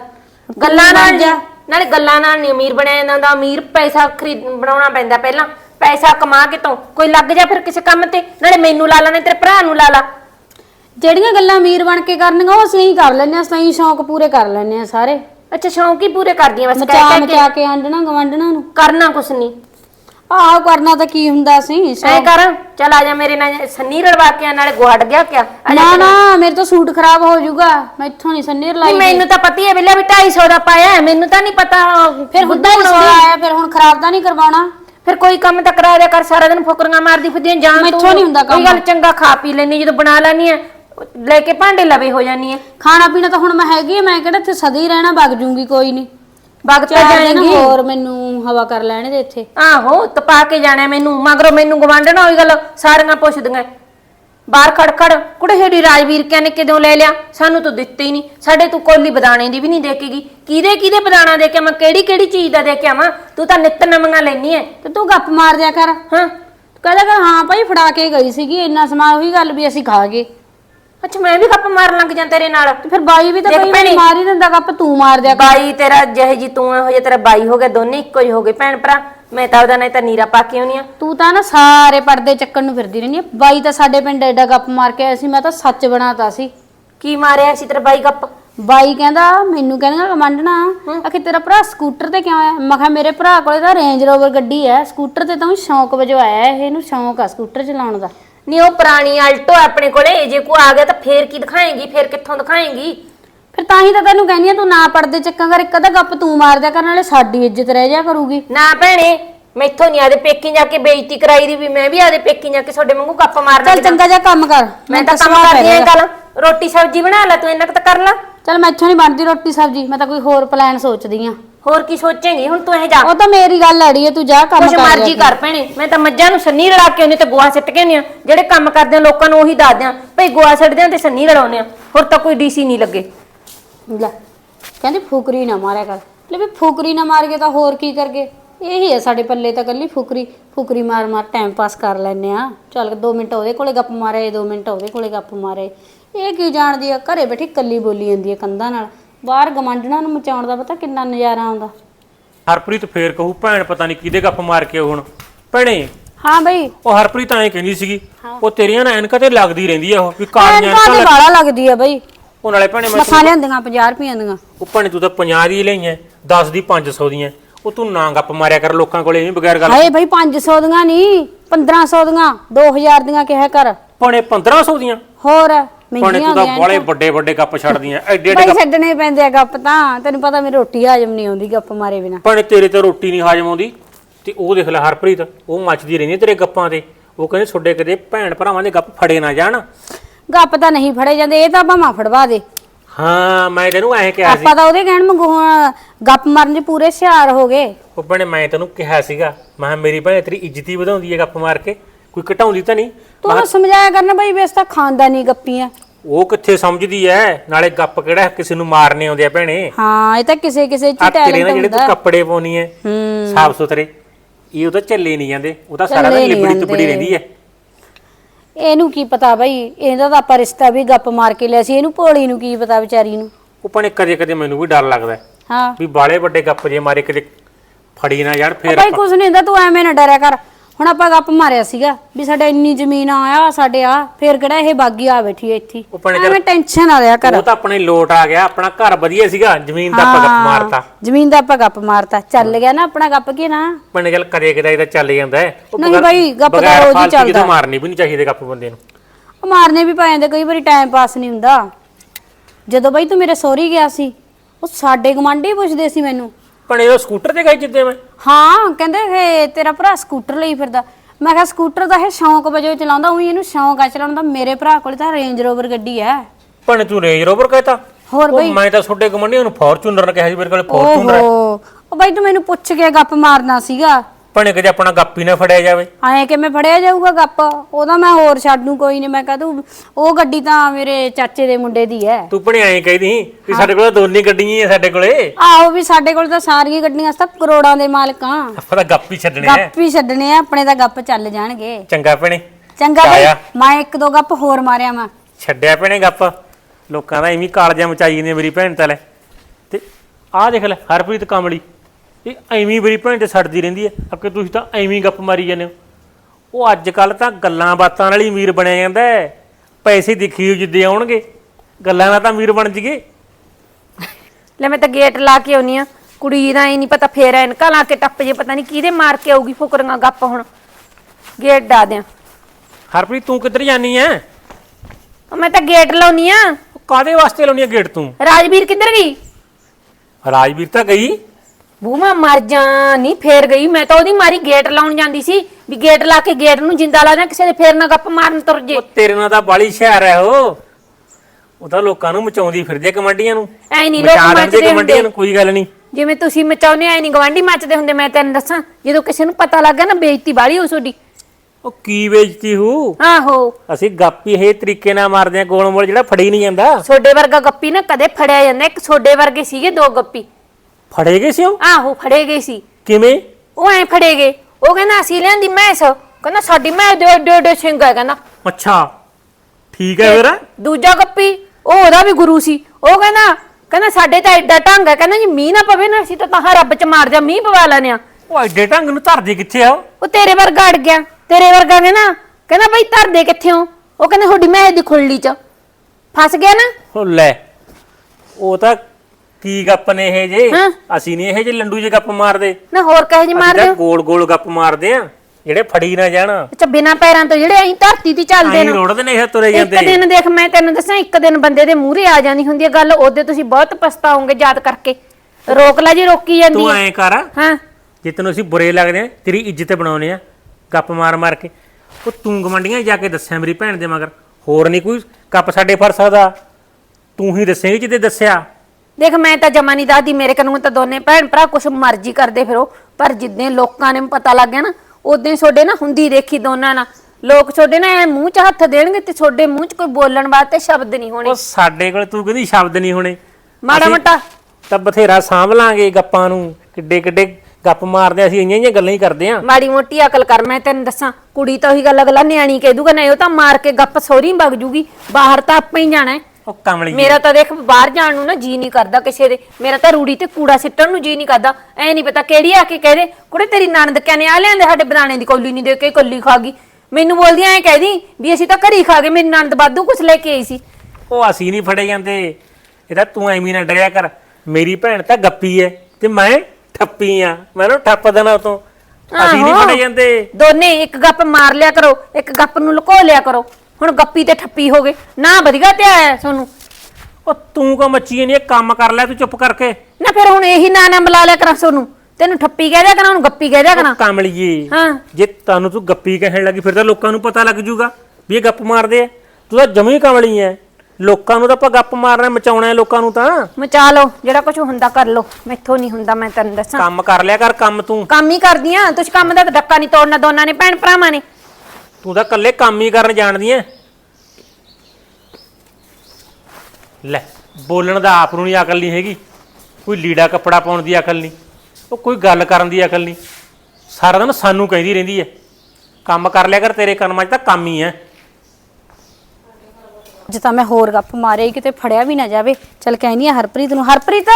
ਗੱਲਾਂ ਨਾਲ ਨੀ- ਨਾਲੇ ਗੱਲਾਂ ਨਾਲ ਨਹੀਂ ਅਮੀਰ ਬਣਿਆ ਜਾਂਦਾ ਹੁੰਦਾ ਅਮੀਰ ਪੈਸਾ ਖਰੀਦ ਬਣਾਉਣਾ ਪੈਂਦਾ ਪਹਿਲਾਂ। ਪੈਸਾ ਕਮਾ ਕੇ ਤੋਂ ਕੋਈ ਲੱਗ ਜਾ ਫਿਰ ਕਿਸੇ ਕੰਮ ਤੇ ਨਾਲੇ ਮੈਨੂੰ ਲਾ ਲਾ ਨੇ ਤੇਰੇ ਭਰਾ ਨੂੰ ਲਾ ਲਾ। ਜਿਹੜੀਆਂ ਗੱਲਾਂ ਅਮੀਰ ਬਣ ਕੇ ਕਰਨੀਆਂ ਉਹ ਅਸੀਂ ਹੀ ਕਰ ਲੈਂਦੇ ਆ ਅਸੀਂ ਸ਼ੌਂਕ ਪੂਰੇ ਕਰ ਲੈਂਦੇ ਆ ਸਾਰੇ। ਅੱਛਾ ਸ਼ੌਂਕ ਹੀ ਪੂਰੇ ਕਰਦੀਆਂ ਬਸ ਮਚਾ ਕਹਿ ਕਹਿ ਕੇ। ਮਚਾ ਕੇ ਆਂਡਣਾ ਗਵੰਡਣਾ ਨੂੰ ਕਰਨਾ ਕੁਛ ਨਹੀਂ। ਆਹ ਕਰਨਾ ਤਾਂ ਕੀ ਹੁੰਦਾ ਸੀ ਐ ਕਰ ਚੱਲ ਆ ਜਾ ਮੇਰੇ ਨਾਲ ਸੰਨੀ ਰੜਵਾ ਕੇ ਆ, ਨਾਲੇ ਗੁਆੜ ਗਿਆ ਕਿਆ? ਆ ਜਾ ਨਾ ਨਾ ਮੇਰੇ ਤਾਂ ਸੂਟ ਖਰਾਬ ਹੋ ਜਾਊਗਾ ਮੈਂ ਇੱਥੋਂ ਨਹੀਂ ਸੰਨੀਰ ਨਹੀਂ, ਲਾਈ ਮੈਨੂੰ ਤਾਂ ਪਤੀ ਹੈ ਬਿੱਲਿਆ ਵੀ 250 ਦਾ ਪਾਇਆ ਹੈ, ਮੈਨੂੰ ਤਾਂ ਨਹੀਂ ਪਤਾ ਫਿਰ ਹੁੱਦਾ ਹੀ ਸੋਇਆ ਆਇਆ ਫਿਰ ਹੁਣ ਖਰਾਬ ਤਾਂ ਨਹੀਂ ਕਰਵਾਉਣਾ? ਫਿਰ ਕੋਈ ਕੰਮ ਤਾਂ ਕਰਾ ਦਿਆ ਕਰ ਸਾਰਾ ਦਿਨ ਫੁਕਰੀਆਂ ਮਾਰਦੀ ਫਿਰਦੀਆਂ ਜਾਂ ਮੈਥੋਂ ਨੀ ਹੁੰਦਾ ਕੰਮ। ਕੋਈ ਗੱਲ ਚੰਗਾ ਖਾ ਪੀ ਲੈਣੀ ਜਦੋਂ ਬਣਾ ਲੈਣੀ ਹੈ ਲੈ ਕੇ ਭਾਂਡੇ ਲਵੇ ਹੋ ਜਾਨੀ ਹੈ ਖਾਣਾ ਪੀਣਾ ਤਾਂ ਹੁਣ ਮੈਂ ਹੈਗੀ ਆ ਮੈਂ ਕਿਹੜਾ ਇੱਥੇ ਸਦਾ ਹੀ ਰਹਿਣਾ ਵਗ ਜੂੰਗੀ ਕੋਈ ਨਹੀਂ। ਵਗ ਤਾਂ ਚਾਰ ਦਿਨ ਜਾਏਗੀ। ਹੋਰ ਮੈਨੂੰ ਹਵਾ ਕਰ ਲੈਣ ਦੇ ਇੱਥੇ। ਆਹੋ ਤਪਾ ਕੇ ਜਾਣਾ ਮੈਨੂੰ ਮਗਰੋਂ ਮੈਨੂੰ ਗਵਾਂਢਣਾ ਹੋਈ ਗੱਲ ਸਾਰੀਆਂ ਪੁੱਛਦੀਆਂ। ਬਾਹਰ ਖੜ ਖੜ ਕੁੜੇ ਛੇੜੀ ਰਾਜਵੀਰ ਕਿਆ ਨੇ ਕਿਦੋਂ ਲੈ ਲਿਆ? ਸਾਨੂੰ ਤੂੰ ਦਿੱਤੇ ਹੀ ਨਹੀਂ। ਸਾਡੇ ਤੂੰ ਕੋਲੀ ਬਦਾਣੇ ਦੀ ਵੀ ਨਹੀਂ ਦੇ ਕੇਗੀ ਕਿਹਦੇ ਕਿਹਦੇ ਬਦਾਣਾ ਦੇ ਕੇ ਮੈਂ ਕਿਹੜੀ ਕਿਹੜੀ ਚੀਜ਼ ਦਾ ਦੇ ਕੇ ਆਵਾਂ? ਤੂੰ ਤਾਂ ਨਿੱਤ ਨਵੀਆਂ ਲੈਣੀ ਐ। ਤੇ ਤੂੰ ਗੱਪ ਮਾਰ ਦਿਆ ਕਰ। ਹਾਂ। ਕਹਿੰਦਾ ਕਿ ਹਾਂ ਭਾਈ ਫੜਾ ਕੇ ਗਈ ਸੀਗੀ। ਇੰਨਾ ਸਮਾਨ ਉਹੀ ਗੱਲ ਵੀ ਅਸੀਂ ਖਾ ਗਏ। ਅੱਛਾ ਮੈਂ ਵੀ ਗੱਪ ਮਾਰਨ ਲੱਗ ਜਾਂ ਤੇਰੇ ਨਾਲ? ਤੇ ਫਿਰ ਬਾਈ ਵੀ ਤਾਂ ਦੇਖ ਕਈ। ਮਾਰ ਹੀ ਦਿੰਦਾ ਗੱਪ ਤੂੰ ਮਾਰ ਦਿਆ ਕਰ। ਬਾਈ ਤੇਰਾ ਜਿਹੇ ਜੀ ਤੂੰ ਹੋ ਜਾ ਤੇਰਾ ਬਾਈ ਹੋ ਗਿਆ ਦੋਨੇ ਇੱਕੋ ਹੀ ਹੋ ਗਏ ਭੈਣ ਭਰਾ। ਮੈਂ ਤਾਂ ਉਹਦਾ ਨਹੀਂ ਤਾਂ ਨੀਰਾ ਪਾ ਕੇ ਆਉਣੀ ਆ। ਤੂੰ ਤਾਂ ਨਾ ਸਾਰੇ ਪਰਦੇ ਚੱਕਣ ਨੂੰ ਫਿਰਦੀ ਰਹਿੰਦੀ ਆ। ਬਾਈ ਤਾਂ ਸਾਡੇ ਪਿੰਡ ਐਡਾ ਗੱਪ ਮਾਰ ਕੇ ਆਇਆ ਸੀ ਮੈਂ ਤਾਂ ਸੱਚ ਬਣਾਤਾ ਸੀ। ਕੀ ਮਾਰਿਆ ਸੀ ਤੇਰਾ ਬਾਈ ਗੱਪ? ਬਾਈ ਕਹਿੰਦਾ ਮੈਨੂੰ ਕਹਿੰਦਾ ਕਮਾਂਡਣਾ ਆਖੇ ਤੇਰਾ ਭਰਾ ਸਕੂਟਰ ਤੇ ਕਿਉਂ ਆਇਆ? ਮੈਂ ਕਿਹਾ ਮੇਰੇ ਭਰਾ ਕੋਲੇ ਤਾਂ ਰੇਂਜ ਰੋਵਰ ਗੱਡੀ ਹੈ ਸਕੂਟਰ ਤੇ ਤਾਂ ਉਹ ਸ਼ੌਂਕ ਵਜੋਂ ਆਇਆ ਇਹਨੂੰ ਸ਼ੌਂਕ ਆ ਸਕੂਟਰ ਚਲਾਉਣ ਦਾ। ਨਹੀਂ ਉਹ ਪੁਰਾਣੀ ਆਲਟੋ ਆਪਣੇ ਕੋਲੇ। ਜੇ ਕੋਈ ਆ ਗਿਆ ਤਾਂ ਫੇਰ ਕੀ ਦਿਖਾਏਗੀ? ਫੇਰ ਕਿੱਥੋਂ ਦਿਖਾਏਗੀ? ਫਿਰ ਤਾਂ ਹੀ ਤਾਂ ਤੈਨੂੰ ਕਹਿੰਦੀ ਆ ਤੂੰ ਨਾ ਪਰਦੇ ਚੱਕਾਂ ਕਰ ਇੱਕ ਅੱਧਾ ਗੱਪ ਤੂੰ ਮਾਰ ਦਿਆ ਕਰ ਨਾਲੇ ਸਾਡੀ ਇੱਜ਼ਤ ਰਹਿ ਜਾ ਕਰੂਗੀ। ਨਾ ਭੈਣੇ ਮੈਥੋਂ ਨਹੀਂ ਆਦੇ ਪੇਕੀ ਜਾ ਕੇ ਬੇਇੱਜ਼ਤੀ ਕਰਾਈ ਦੀ ਵੀ ਮੈਂ ਵੀ ਆਦੇ ਪੇਕੀ ਜਾ ਕੇ ਤੁਹਾਡੇ ਵਾਂਗੂ ਗੱਪ ਮਾਰਨਾ ਚੱਲ ਚੰਗਾ ਜਾ ਕੰਮ ਕਰ ਮੈਂ ਤਾਂ ਕੰਮ ਕਰਦੀ ਆਂ। ਕੱਲ ਰੋਟੀ ਸਬਜ਼ੀ ਬਣਾ ਲੈ ਤੂੰ ਇੰਨਾ ਕੁ ਤਾਂ ਕਰ ਲੈ। ਚੱਲ ਮੈਥੋਂ ਨਹੀਂ ਬਣਦੀ ਰੋਟੀ ਸਬਜ਼ੀ ਮੈਂ ਤਾਂ ਕੋਈ ਹੋਰ ਪਲਾਨ ਸੋਚਦੀ ਆ ਹੋਰ ਕੀ ਸੋਚੇਂਗੀ ਹੁਣ ਤੂੰ ਇਹ ਜਾ। ਉਹ ਤਾਂ ਮੇਰੀ ਗੱਲ ਅੜੀ ਹੈ ਤੂੰ ਜਾ ਕੰਮ ਕੁਛ ਕਰ ਮਰਜ਼ੀ ਜਾ ਕਰ ਭੈਣੇ ਮੈਂ ਤਾਂ ਮੱਝਾਂ ਨੂੰ ਸੰਨੀ ਰਲਾ ਕੇ ਉਹਨੇ ਤੇ ਗੋਹਾ ਸਿੱਟ ਕੇ ਆਉਂਦੀ ਆ ਜਿਹੜੇ ਕੰਮ ਕਰਦੇ ਆ ਲੋਕਾਂ ਨੂੰ ਉਹੀ ਦੱਸਦੇ ਆ ਭਈ ਗੋਹਾ ਸਿੱਟਦੇ ਆ ਤੇ ਸੰਨੀ ਰਲਾਉਂਦੇ ਆ। ਹੋਰ ਤਾਂ ਕੋਈ ਡੀਸੀ ਨਹੀਂ ਲੱਗੇ। ਲੈ ਕਹਿੰਦੀ ਫੁਕਰੀ ਨਾ ਮਾਰਿਆ ਕਰ। ਲੈ ਵੀ ਫੁਕਰੀ ਨਾ ਮਾਰ ਕੇ ਤਾਂ ਹੋਰ ਕੀ ਕਰਗੇ? ਇਹੀ ਹੈ ਸਾਡੇ ਪੱਲੇ ਤਾਂ ਕੱਲੀ ਫੁਕਰੀ। ਫੁਕਰੀ ਮਾਰ ਮਾਰ ਟਾਈਮ ਪਾਸ ਕਰ ਲੈਨੇ ਆ ਚੱਲ 2 ਮਿੰਟ ਉਹਦੇ ਕੋਲੇ ਗੱਪ ਮਾਰੇ 2 ਮਿੰਟ ਉਹਦੇ ਕੋਲੇ ਗੱਪ ਮਾਰੇ। ਇਹ ਕੀ ਜਾਣਦੀ ਆ? ਘਰੇ ਬੈਠੀ ਕੱਲੀ ਬੋਲੀ ਜਾਂਦੀ ਆ ਕੰਧਾਂ ਨਾਲ। ਬਾਹਰ ਗਮੰਡਣਾ ਨੂੰ ਮਚਾਉਣ ਦਾ ਪਤਾ ਕਿੰਨਾ ਨਜ਼ਾਰਾ ਆਉਂਦਾ। ਹਰਪ੍ਰੀਤ ਫੇਰ ਕਹੂ ਭੈਣ ਪਤਾ ਨਹੀਂ ਕਿਹਦੇ ਗੱਪ ਮਾਰ ਕੇ ਹੁਣ। ਭੈਣੇ ਹਾਂ ਬਈ। ਉਹ ਹਰਪ੍ਰੀਤ ਐਂ ਕਹਿੰਦੀ ਸੀਗੀ ਉਹ ਤੇਰੀਆਂ ਨਾ ਐਨਕਾਂ ਤੇ ਲੱਗਦੀ ਰਹਿੰਦੀ ਆ ਉਹ ਵੀ ਕਾਲੀਆਂ ਐਨਕਾਂ ਐਨਕਾਂ ਤੇ ਲੱਗ- ਬਾਲਾ ਲੱਗਦੀ ਆ ਬਈ। ਉਹ ਨਾਲੇ ਭੈਣੇ ਮੈਂ ਮਸਾਂ ਲਿਆਂਦੀਆਂ 50 ਰੁਪਈਆਂ ਦੀਆਂ। ਉਹ ਭੈਣੇ ਤੂੰ ਤਾਂ 50 ਦੀ ਲਈਆਂ 10 ਦੀ 500 ਦੀਆਂ। ਉਹ ਤੂੰ ਨਾ ਗੱਪ ਮਾਰਿਆ ਕਰ ਲੋਕਾਂ ਕੋਲੇ ਨਹੀਂ ਬਗੈਰ ਗੱਲ ਹਾਏ ਬਈ 500 ਦੀਆਂ ਨਹੀਂ 1500 ਦੀਆਂ 2000 ਦੀਆਂ ਕਿਹਾ ਕਰ। ਭੈਣੇ 1500 ਦੀਆਂ? ਹੋਰ ਭੈਣੇ ਮਹਿੰਗੀਆਂ ਤੂੰ ਤਾਂ ਹੁੰਦੀਆਂ ਬੜੇ ਵੱਡੇ ਵੱਡੇ ਗੱਪ ਛੱਡਦੀਆਂ ਐਡੇ ਐਡੇ ਗੱਪ ਛੱਡਣੇ ਪੈਂਦੇ ਆ ਗੱਪ ਤਾਂ ਤੈਨੂੰ ਪਤਾ ਮੇਰੀ ਰੋਟੀ ਹਾਜਮ ਨਹੀਂ ਆਉਂਦੀ ਗੱਪ ਮਾਰੇ ਬਿਨਾ। ਭੈਣੇ ਤੇਰੇ ਤੇ ਰੋਟੀ ਨਹੀਂ ਹਾਜ਼ਮ ਆਉਂਦੀ ਤੇ ਉਹ ਦੇਖ ਲੈ ਹਰਪ੍ਰੀਤ ਉਹ ਮੱਚਦੀ ਰਹਿੰਦੀ ਤੇਰੇ ਗੱਪਾਂ ਤੇ। ਉਹ ਕਹਿੰਦੇ ਛੋਡੇ ਕਦੇ ਭੈਣ ਭਰਾਵਾਂ ਦੇ ਗੱਪ ਫੜੇ ਨਾ ਜਾਣ। ਗੱਪ ਤਾਂ ਨਹੀਂ ਫੜੇ ਜਾਂਦੇ ਇਹ ਤਾਂ ਭਾਵੇਂ ਫੜਵਾ ਦੇ। ਹਾਂ ਮੈਂ ਤੈਨੂੰ ਐਂ ਕਿਹਾ ਸੀ ਆਪਾਂ ਤਾਂ ਉਹਦੇ ਕਹਿਣ ਮੰਗੂ ਗੱਪ ਮਾਰਨ 'ਚ ਪੂਰੇ ਹੁਸ਼ਿਆਰ ਹੋ ਗਏ। ਉਹ ਭੈਣੇ ਮੈਂ ਤੈਨੂੰ ਕਿਹਾ ਸੀਗਾ ਮੈਂ ਕਿਹਾ ਮੇਰੀ ਭੈਣ ਤੇਰੀ ਇੱਜ਼ਤ ਹੀ ਵਧਾਉਂਦੀ ਹੈ ਗੱਪ ਮਾਰ ਕੇ ਕੋਈ ਘਟਾਉਂਦੀ ਤਾਂ ਨਹੀਂ। ਤੂੰ ਉਹਨੂੰ ਸਮਝਾਇਆ ਕਰਨਾ ਬਈ ਵੀ ਇਸ ਤਾਂ ਖਾਂਦਾ ਨਹੀਂ ਗੱਪੀਆਂ। ਉਹ ਕਿੱਥੇ ਸਮਝਦੀ ਐ? ਨਾਲੇ ਗੱਪ ਕਿਹੜਾ ਕਿਸੇ ਨੂੰ ਮਾਰਨੇ ਆਉਂਦੇ ਆ ਭੈਣੇ। ਹਾਂ ਇਹ ਤਾਂ ਕਿਸੇ ਕਿਸੇ 'ਚ ਆ ਤੇਰੇ ਟੈਲੈਂਟ ਨਾਲ ਜਿਹੜੇ ਤੂੰ ਹੁੰਦਾ। ਕੱਪੜੇ ਪਾਉਣੀ ਐ ਹੂੰ। ਸਾਫ਼ ਸੁਥਰੇ ਇਹ ਉਹ ਤਾਂ ਚੱਲੇ ਨਹੀਂ ਜਾਂਦੇ ਉਹ ਤਾਂ ਸਾਰਾ ਚੱਲੇ ਦਿਨ ਲਿਬੜੀ ਜਾਂਦੇ। ਤੁਬੜੀ ਰਹਿੰਦੀ ਐ। ਇਹਨੂੰ ਕੀ ਪਤਾ ਬਈ? ਇਹਦਾ ਤਾਂ ਆਪਾਂ ਰਿਸ਼ਤਾ ਵੀ ਗੱਪ ਮਾਰ ਕੇ ਲਿਆ ਸੀ ਇਹਨੂੰ ਭੋਲੀ ਨੂੰ ਕੀ ਪਤਾ ਵਿਚਾਰੀ ਨੂੰ? ਉਹ ਭੈਣੇ ਕਦੇ ਕਦੇ ਮੈਨੂੰ ਵੀ ਡਰ ਲੱਗਦਾ ਹੈ ਹਾਂ। ਵੀ ਬਾਲੇ ਵੱਡੇ ਗੱਪ ਜੇ ਮਾਰੇ ਕਦੇ ਫੜੀ ਨਾ ਜਾਣ ਫੇਰ ਭਾਈ ਕੁਝ ਨਹੀਂ ਹੁੰਦਾ ਤੂੰ ਐਵੇਂ ਨਾ ਡਰਿਆ ਕਰ। ਹੁਣ ਆਪਾਂ ਗੱਪ ਮਾਰਿਆ ਸੀਗਾ ਵੀ ਸਾਡੇ ਇੰਨੀ ਜ਼ਮੀਨ ਆਇਆ ਸਾਡੇ ਆ ਫੇਰ ਕਿਹੜਾ ਇਹ ਬਾਗੀ ਆ ਬੈਠੀ ਐ ਇੱਥੇ? ਉਹ ਭੈਣੇ ਐਵੇਂ ਟੈਨਸ਼ਨ ਆ ਰਿਹਾ ਕਰ। ਉਹ ਤਾਂ ਆਪਣੇ ਲੋਟ ਆ ਗਿਆ ਆਪਣਾ ਘਰ ਵਧੀਆ ਸੀਗਾ ਜ਼ਮੀਨ ਦਾ ਆਪਾਂ ਗੱਪ ਹਾਂ, ਮਾਰਤਾ। ਜ਼ਮੀਨ ਦਾ ਆਪਾਂ ਗੱਪ ਮਾਰਤਾ। ਚੱਲ ਗਿਆ ਨਾ ਆਪਣਾ ਗੱਪ ਕੀ ਨਾ? ਭੈਣੇ ਚੱਲ ਕਦੇ ਕਦੇ ਇਹਦਾ ਚੱਲ ਜਾਂਦਾ ਹੈ। ਉਹ ਨਹੀਂ ਬਗੈਰ- ਬਾਈ, ਗੱਪ ਤਾਂ ਬਗੈਰ ਰੋਜ਼ ਹੀ ਫਾਲਤੂ ਚੱਲਦਾ। ਮਾਰਨੀ ਵੀ ਨਹੀਂ ਚਾਹੀਦੇ ਗੱਪ ਬੰਦੇ ਨੂੰ। ਉਹ ਮਾਰਨੇ ਵੀ ਪੈ ਜਾਂਦੇ ਕਈ ਵਾਰੀ ਟਾਈਮ ਪਾਸ ਨਹੀਂ ਹੁੰਦਾ। ਜਦੋਂ ਬਈ ਤੂੰ ਮੇਰੇ ਸਹੁਰੀ ਗਿਆ ਸੀ ਉਹ ਸਾਡੇ ਗਵਾਂਢੀ ਪੁੱਛਦੇ ਸੀ ਮੈਨੂੰ ਭਣੇ ਉਹ ਸਕੂਟਰ ਤੇ ਗਈ ਜਿੱਦੇ ਮੈਂ? ਹਾਂ ਕਹਿੰਦੇ ਇਹ ਤੇਰਾ ਭਰਾ ਸਕੂਟਰ ਲਈ ਫਿਰਦਾ। ਮੈਂ ਕਿਹਾ ਸਕੂਟਰ ਦਾ ਇਹ ਸ਼ੌਂਕ ਵਜੋਂ ਚਲਾਉਂਦਾ ਉਹੀ ਇਹਨੂੰ ਸ਼ੌਂਕ ਆ ਚਲਾਉਣ ਦਾ। ਮੇਰੇ ਭਰਾ ਕੋਲ ਤਾਂ ਰੇਂਜ ਰੋਵਰ ਗੱਡੀ ਹੈ। ਭਣੇ ਤੂੰ ਰੇਂਜ ਰੋਵਰ ਕਹਤਾ? ਹੋਰ ਉਹ ਮੈਂ ਤਾਂ ਛੋਟੇ ਕਮੰਡੀ ਨੂੰ ਫੋਰਚੂਨਰ ਕਿਹਾ ਸੀ ਮੇਰੇ ਕੋਲ ਫੋਰਚੂਨਰ ਹੈ। ਓਹੋ। ਉਹ ਬਾਈ ਤੂੰ ਮੈਨੂੰ ਪੁੱਛ ਕੇ ਗੱਪ ਮਾਰਨਾ ਸੀਗਾ। ਭਣੇ ਕਦੇ ਆਪਣਾ ਗੱਪੀ ਨਾ ਫੜਿਆ ਜਾਵੇ। ਐਂ ਕਿਵੇਂ ਫੜਿਆ ਜਾਊਗਾ ਗੱਪ? ਉਹਦਾ ਮੈਂ ਹੋਰ ਛੱਡ ਕੋਈ ਨਹੀਂ ਮੈਂ ਕਹ ਤੂੰ ਉਹ ਗੱਡੀ ਤਾਂ ਮੇਰੇ ਚਾਚੇ ਦੇ ਮੁੰਡੇ ਦੀ ਹੈ ਤੂੰ ਭਣੇ ਐਂ ਕਹਿੰਦੀ ਵੀ ਸਾਡੇ ਕੋਲ ਦੋਨੇ ਗੱਡੀਆਂ ਹੀ ਆ ਸਾਡੇ ਕੋਲੇ। ਆਹੋ ਵੀ ਸਾਡੇ ਕੋਲ ਤਾਂ ਸਾਰੀਆਂ ਗੱਡੀਆਂ ਸਭ ਕਰੋੜਾਂ ਦੇ ਮਾਲਕ ਆ। ਆਪਾਂ ਤਾਂ ਗੱਪ ਹੀ ਛੱਡਣੇ ਆ ਗੱਪ ਹੀ ਛੱਡਣੇ ਆ ਆਪਣੇ ਤਾਂ ਗੱਪ ਚੱਲ ਜਾਣਗੇ। ਚੰਗਾ ਭਣੇ ਚੰਗਾ ਬਈ ਆਇਆ। ਮੈਂ ਇੱਕ ਦੋ ਗੱਪ ਹੋਰ ਮਾਰਿਆ ਮੈਂ ਛੱਡਿਆ ਭਣੇ ਗੱਪ। ਲੋਕਾਂ ਦਾ ਐਵੇਂ ਕਾਲਜਾ ਮਚਾਈ ਨੇ ਮੇਰੀ ਭੈਣ ਤਾਂ ਲੈ ਤੇ ਆਹ ਦੇਖ ਲੈ ਹਰਪ੍ਰੀਤ ਕਮਲੀ। ਇਹ ਐਵੇਂ ਮੇਰੀ ਭੈਣ ਤੇ ਛੱਡਦੀ ਰਹਿੰਦੀ ਹੈ। ਅੱਗੇ ਤੁਸੀਂ ਤਾਂ ਐਵੇਂ ਗੱਪ ਮਾਰੀ ਜਾਂਦੇ ਹੋ। ਉਹ ਅੱਜ ਕੱਲ ਤਾਂ ਗੱਲਾਂ ਬਾਤਾਂ ਨਾਲ ਹੀ ਅਮੀਰ ਬਣਿਆ ਜਾਂਦਾ ਹੈ। ਪੈਸੇ ਦਿਖੀ ਜਿੱਦੇ ਆਉਣਗੇ। ਗੱਲਾਂ ਨਾਲ ਤਾਂ ਅਮੀਰ ਬਣ ਜੀਏ। ਲੈ ਮੈਂ ਤਾਂ ਗੇਟ ਲਾ ਕੇ ਆਉਣੀ ਆ। ਕੁੜੀ ਦਾ ਹੀ ਨਹੀਂ ਪਤਾ ਫੇਰ ਐਨਕਾਂ ਲਾ ਕੇ ਟੱਪ ਜੇ ਪਤਾ ਨਹੀਂ ਕਿਹਦੇ ਮਾਰ ਕੇ ਆਊਗੀ ਫੁਕਰੀਆਂ ਗੱਪ ਹੁਣ। ਗੇਟ ਡਾ ਦਿਆਂ। ਹਰਪ੍ਰੀਤ ਤੂੰ ਕਿੱਧਰ ਜਾਨੀ ਐ? ਉਹ ਮੈਂ ਤਾਂ ਗੇਟ ਲਾਉਣੀ ਆ। ਕਾਦੇ ਵਾਸਤੇ ਲਾਉਣੀ ਹੈ ਗੇਟ ਤੂੰ? ਰਾਜਵੀਰ ਕਿੱਧਰ ਗਈ? ਰਾਜਵੀਰ ਤਾਂ ਗਈ। ਬੂਮਾ ਮਰ ਜਾ ਨਹੀਂ ਫੇਰ ਗਈ। ਮੈਂ ਤਾਂ ਉਹਦੀ ਮਾਰੀ ਗੇਟ ਲਾਉਣ ਜਾਂਦੀ ਸੀ ਵੀ ਗੇਟ ਲਾ ਕੇ ਗੇਟ ਨੂੰ ਜਿੰਦਾ ਲਾ ਦਿਆਂ ਕਿਸੇ ਦੇ ਫੇਰ ਨਾ ਗੱਪ ਮਾਰਨ ਤੁਰ ਜੇ। ਉਹ ਤੇਰੇ ਨਾਲ ਤਾਂ ਬਾਲੀ ਸ਼ਹਿਰ ਹੈ ਉਹ। ਉਹ ਤਾਂ ਲੋਕਾਂ ਨੂੰ ਮਚਾਉਂਦੀ ਫਿਰਦੀ ਕਮਾਂਡੀਆਂ ਨੂੰ। ਐ ਨਹੀਂ ਲੋਕ ਮੱਚਦੇ ਕਮਾਂਡੀਆਂ ਨੂੰ ਕੋਈ ਗੱਲ ਨਹੀਂ ਜਿਵੇਂ ਤੁਸੀਂ ਮਚਾਉਨੇ ਐ ਨਹੀਂ ਗਵਾਂਢੀ ਮੱਚਦੇ ਹੁੰਦੇ ਮੈਂ ਤੈਨੂੰ ਦੱਸਾਂ। ਜਦੋਂ ਕਿਸੇ ਨੂੰ ਪਤਾ ਲੱਗ ਗਿਆ ਨਾ ਬੇਇੱਜ਼ਤੀ ਬਾੜੀ ਹੋ ਤੁਹਾਡੀ। ਉਹ ਕੀ ਵੇਚਤੀ ਹੂ? ਆਹੋ। ਅਸੀਂ ਗੱਪ ਹੀ ਇਹ ਤਰੀਕੇ ਨਾਲ ਮਾਰਦੇ ਆ ਗੋਲ ਮੋਲ ਜਿਹੜਾ ਫੜੀ ਨਹੀਂ ਜਾਂਦਾ। ਛੋਡੇ ਵਰਗਾ ਗੱਪੀ ਨਾ ਕਦੇ ਫੜਿਆ ਜਾਂਦਾ। ਇੱਕ ਛੋਡੇ ਵਰਗੇ ਸੀਗੇ ਦੋ ਗੱਪੀ। ਫੜੇ ਗਏ ਸੀ ਉਹ? ਆਹੋ ਫੜੇ ਗਏ ਸੀ। ਕਿਵੇਂ? ਉਹ ਐ ਫੜੇ ਗਏ। ਉਹ ਕਹਿੰਦਾ ਅਸੀਂ ਲਿਆਂਦੀ ਮੈਸ। ਕਹਿੰਦਾ ਸਾਡੀ ਮੈਂ ਦੇ ਡੇ ਡੇ ਸਿੰਘ ਹੈ ਕਹਿੰਦਾ। ਅੱਛਾ ਠੀਕ ਹੈ ਫਿਰ। ਦੂਜਾ ਗੱਪੀ ਉਹ ਉਹਦਾ ਵੀ ਗੁਰੂ ਸੀ। ਉਹ ਕਹਿੰਦਾ ਕਹਿੰਦਾ ਸਾਡੇ ਤਾਂ ਐਡਾ ਢੰਗ ਹੈ ਕਹਿੰਦਾ ਜੀ ਮੀਂਹ ਨਾ ਪਵੇ ਨਾ ਅਸੀਂ ਤਾਂ ਤਾਂ ਰੱਬ ਚ ਮਾਰ ਜਾ ਮੀਂਹ ਪਵਾ ਲੈਨੇ ਆ ਉਹ ਐਡੇ ਢੰਗ ਨੂੰ ਧਰਦੇ ਕਿੱਥੇ ਆ ਉਹ? ਤੇਰੇ ਵਰਗਾ ਅੜ ਗਿਆ। ਤੇਰੇ ਵਰਗਾ ਕਹਿੰਦਾ ਕਹਿੰਦਾ ਬਈ ਧਰਦੇ ਕਿੱਥੇ ਹੋ? ਉਹ ਕਹਿੰਦਾ ਤੁਹਾਡੀ ਮੈਂ ਦੀ ਖੁਰਲੀ ਚ। ਫਸ ਗਿਆ ਨਾ। ਉਹ ਲੈ ਉਹ ਤਾਂ ਕੀ ਗੱਪ ਨੇ ਇਹ ਜੇ? ਹਾਂ। ਅਸੀਂ ਨਹੀਂ ਇਹ ਜੇ ਲੰਡੂ ਜੇ ਗੱਪ ਮਾਰਦੇ। ਨਾ ਹੋਰ ਕਹੇ ਜੀ ਹੋ? ਗੋਲ ਗੋਲ ਗੱਪ ਮਾਰਦੇ ਆ ਜਿਹੜੇ ਫੜੀ ਨਾ ਜਾਣ। ਅੱਛਾ ਬਿਨਾ ਪੈਰਾਂ ਤੋਂ ਜਿਹੜੇ ਅਸੀਂ ਧਰਤੀ ਤੇ ਚੱਲਦੇ ਆਈ ਨੇ। ਰੋੜਦੇ ਨੇ ਇਹ ਤੁਰੇ ਇੱਕ ਜਾਂਦੇ ਦਿਨ ਦੇਖ ਮੈਂ ਤੈਨੂੰ ਦੱਸਾਂ ਇੱਕ ਦਿਨ ਬੰਦੇ ਦੇ ਮੂਹਰੇ ਆ ਜਾਂਦੀ ਹੁੰਦੀ ਹੈ ਗੱਲ ਉਹਦੇ ਤੁਸੀਂ ਬਹੁਤ ਪਛਤਾਓਗੇ ਯਾਦ ਕਰਕੇ। ਰੋਕ ਲੈ ਜੀ ਰੋਕੀ ਜਾਂਦੀ ਤੂੰ ਹੈ ਐਂ ਕਰ। ਹਾਂ। ਜੇ ਤੈਨੂੰ ਅਸੀਂ ਬੁਰੇ ਲੱਗਦੇ ਆ ਤੇਰੀ ਇੱਜ਼ਤ ਬਣਾਉਨੇ ਆ ਗੱਪ ਮਾਰ ਮਾਰ ਕੇ। ਉਹ ਤੂੰ ਗਮੰਡੀਆਂ ਜਾ ਕੇ ਦੱਸਿਆ ਮੇਰੀ ਭੈਣ ਦੇ ਮਗਰ। ਹੋਰ ਨਹੀਂ ਕੋਈ ਕੱਪ ਸਾਡੇ ਫੜ ਸਕਦਾ। ਤੂੰ ਹੀ ਦੱਸੇਂਗੀ ਜਿੱਦੇ ਦੱਸਿਆ। ਦੇਖ ਮੈਂ ਤਾਂ ਜਮਾ ਨਹੀਂ ਦੱਸਦੀ ਮੇਰੇ ਕਨੂੰ ਤਾਂ ਦੋਨੇ ਭੈਣ ਭਰਾ ਕੁਛ ਮਰਜ਼ੀ ਕਰਦੇ ਫਿਰੋ ਪਰ ਜਿੱਦਾਂ ਲੋਕਾਂ ਨੇ ਪਤਾ ਲੱਗ ਗਿਆ ਨਾ ਉਦੋਂ ਛੋਡੇ ਨਾ ਹੁੰਦੀ ਦੇਖੀ ਦੋਨਾਂ ਨਾਲ। ਲੋਕ ਛੋਡੇ ਨਾ ਐ ਮੂੰਹ 'ਚ ਹੱਥ ਦੇਣਗੇ ਤੇ ਛੋਡੇ ਮੂੰਹ 'ਚ ਕੋਈ ਬੋਲਣ ਵਾਸਤੇ ਸ਼ਬਦ ਨਹੀਂ ਹੋਣੇ। ਉਹ ਸਾਡੇ ਕੋਲ ਤੂੰ ਕਹਿੰਦੀ ਸ਼ਬਦ ਨਹੀਂ ਹੋਣੇ। ਮਾੜਾ ਮੋਟਾ। ਤਾਂ ਬਥੇਰਾ ਸਾਂਭ ਲਾਂਗੇ ਗੱਪਾਂ ਨੂੰ ਕਿੱਡੇ ਕਿੱਡੇ ਗੱਪ ਮਾਰਦੇ ਆ, ਅਸੀਂ ਇੰਨੀਆਂ ਇੰਨੀਆਂ ਗੱਲਾਂ ਹੀ ਕਰਦੇ ਆ ਮਾੜੀ ਮੋਟੀ ਅਕਲ ਕਰ ਮੈਂ ਤੈਨੂੰ ਦੱਸਾਂ ਕੁੜੀ ਤਾਂ ਉਹੀ ਗੱਲ ਅਗਲਾ ਨਿਆਣੀ ਕਹਿ ਦੂਗਾ ਨਹੀਂ ਉਹ ਤਾਂ ਮਾਰ ਕੇ ਗੱਪ ਸੋਰੀ ਵਗ ਜੂਗੀ ਬਾਹਰ ਤਾਂ ਆਪੇ ਹੀ ਜਾਣਾ ਹੈ। ਉਹ ਕਮਲੀ ਮੇਰਾ ਤਾਂ ਦੇਖ ਬਾਹਰ ਜਾਣ ਨੂੰ ਨਾ ਜੀ ਨਹੀਂ ਕਰਦਾ ਕਿਸੇ ਦੇ। ਮੇਰਾ ਤਾਂ ਰੂੜੀ ਤੇ ਕੂੜਾ ਸਿੱਟਣ ਨੂੰ ਜੀ ਨਹੀਂ ਕਰਦਾ। ਐ ਨਹੀਂ ਪਤਾ ਕਿਹੜੀ ਆ ਕੇ ਕਹਦੇ ਕੁੜੇ ਤੇਰੀ ਨਣਦ ਕਹਿੰਦੇ ਆ ਲਿਆਂਦੇ ਸਾਡੇ ਬਦਾਣੇ ਦੀ ਕੌਲੀ ਨਹੀਂ ਦੇ ਕੇ ਕੱਲੀ ਖਾ ਗਈ। ਮੈਨੂੰ ਬੋਲਦੀ ਐ ਕਹਿਦੀ ਵੀ ਅਸੀਂ ਤਾਂ ਘਰੀ ਖਾ ਗਏ ਮੇਰੀ ਨਣਦ ਬਾਦੂ ਕੁਛ ਲੈ ਕੇ ਆਈ ਸੀ। ਉਹ ਅਸੀਂ ਨਹੀਂ ਫੜੇ ਜਾਂਦੇ। ਇਹ ਤਾਂ ਤੂੰ ਐਵੇਂ ਨਾ ਡਰਿਆ ਕਰ। ਮੇਰੀ ਭੈਣ ਤਾਂ ਗੱਪੀ ਐ ਤੇ ਮੈਂ ਠੱਪੀ ਆ। ਮੈਂ ਉਹਨੂੰ ਠੱਪ ਦੇਣਾ ਉਤੋਂ। ਅਸੀਂ ਨਹੀਂ ਆਹੋ। ਫੜੇ ਜਾਂਦੇ। ਦੋਨੇ ਇੱਕ ਗੱਪ ਮਾਰ ਲਿਆ ਕਰੋ ਇੱਕ ਗੱਪ ਨੂੰ ਲੁਕੋ ਲਿਆ ਕਰੋ। ਹੁਣ ਗੱਪੀ ਤੇ ਠੱਪੀ ਹੋ ਗਏ। ਨਾ ਵਧੀਆ ਤੇ ਆਇਆ ਤੁਹਾਨੂੰ ਉਹ ਤੂੰ ਕੋ ਮੱਚੀ ਨਹੀਂ ਕੰਮ ਕਰ ਲੈ ਤੂੰ ਚੁੱਪ ਕਰਕੇ। ਨਾ ਫਿਰ ਹੁਣ ਇਹੀ ਨਾਂ ਨਾ ਬੁਲਾ ਲਿਆ ਕਰਾਂ ਤੁਹਾਨੂੰ ਤੈਨੂੰ ਠੱਪੀ ਕਹਿ ਦਿਆ ਕਰਾਂ ਉਹਨੂੰ ਗੱਪੀ ਕਹਿ ਦਿਆ ਕਰਾਂ। ਕਮਲੀਏ ਹਾਂ। ਜੇ ਤੁਹਾਨੂੰ ਤੂੰ ਗੱਪੀ ਕਹਿਣ ਲੱਗੀ ਫਿਰ ਤਾਂ ਲੋਕਾਂ ਨੂੰ ਪਤਾ ਲੱਗ ਜੂਗਾ ਵੀ ਇਹ ਗੱਪ ਮਾਰਦੇ ਆ ਤੂੰ ਤਾਂ ਜਮੀ ਕਮਲੀ ਐ। ਲੋਕਾਂ ਨੂੰ ਤਾਂ ਆਪਾਂ ਗੱਪ ਮਾਰਨਾ ਮਚਾਉਣਾ ਹੈ ਲੋਕਾਂ ਨੂੰ ਤਾਂ। ਮਚਾ ਲਓ ਜਿਹੜਾ ਕੁਝ ਹੁੰਦਾ ਕਰ ਲਓ। ਮੈਥੋਂ ਨਹੀਂ ਹੁੰਦਾ ਮੈਂ ਤੈਨੂੰ ਦੱਸਾਂ। ਕੰਮ ਕਰ ਲਿਆ ਕਰ ਕੰਮ ਤੂੰ। ਕੰਮ ਹੀ ਕਰਦੀਆਂ ਤੁਸੀਂ ਕੰਮ ਦਾ ਤਾਂ ਡੱਕਾ ਨਹੀਂ ਤੋੜਨਾ ਦੋਨਾਂ ਨੇ ਭੈਣ ਭਰਾਵਾਂ ਨੇ। ਤੂੰ ਤਾਂ ਇਕੱਲੇ ਕੰਮ ਹੀ ਕਰਨ ਜਾਣਦੀ ਐ। ਲੈ ਬੋਲਣ ਦਾ ਆਪ ਨੂੰ ਨਹੀਂ ਅਕਲ ਨਹੀਂ ਹੈਗੀ। ਕੋਈ ਲੀੜਾ ਕੱਪੜਾ ਪਾਉਣ ਦੀ ਅਕਲ ਨਹੀਂ ਉਹ ਕੋਈ ਗੱਲ ਕਰਨ ਦੀ ਅਕਲ ਨਹੀਂ ਸਾਰਾ ਦਿਨ ਸਾਨੂੰ ਕਹਿੰਦੀ ਰਹਿੰਦੀ ਐ। ਕੰਮ ਕਰ ਲਿਆ ਕਰ ਤੇਰੇ ਕੰਮਾਂ 'ਚ ਤਾਂ ਕੰਮ ਹੀ ਐ। ਅੱਜ ਤਾਂ ਮੈਂ ਹੋਰ ਗੱਪ ਮਾਰਿਆ ਹੀ ਕਿਤੇ ਫੜਿਆ ਵੀ ਨਾ ਜਾਵੇ। ਚਲ ਕਹਿਨੀ ਆ ਹਰਪ੍ਰੀਤ ਨੂੰ ਹਰਪ੍ਰੀਤ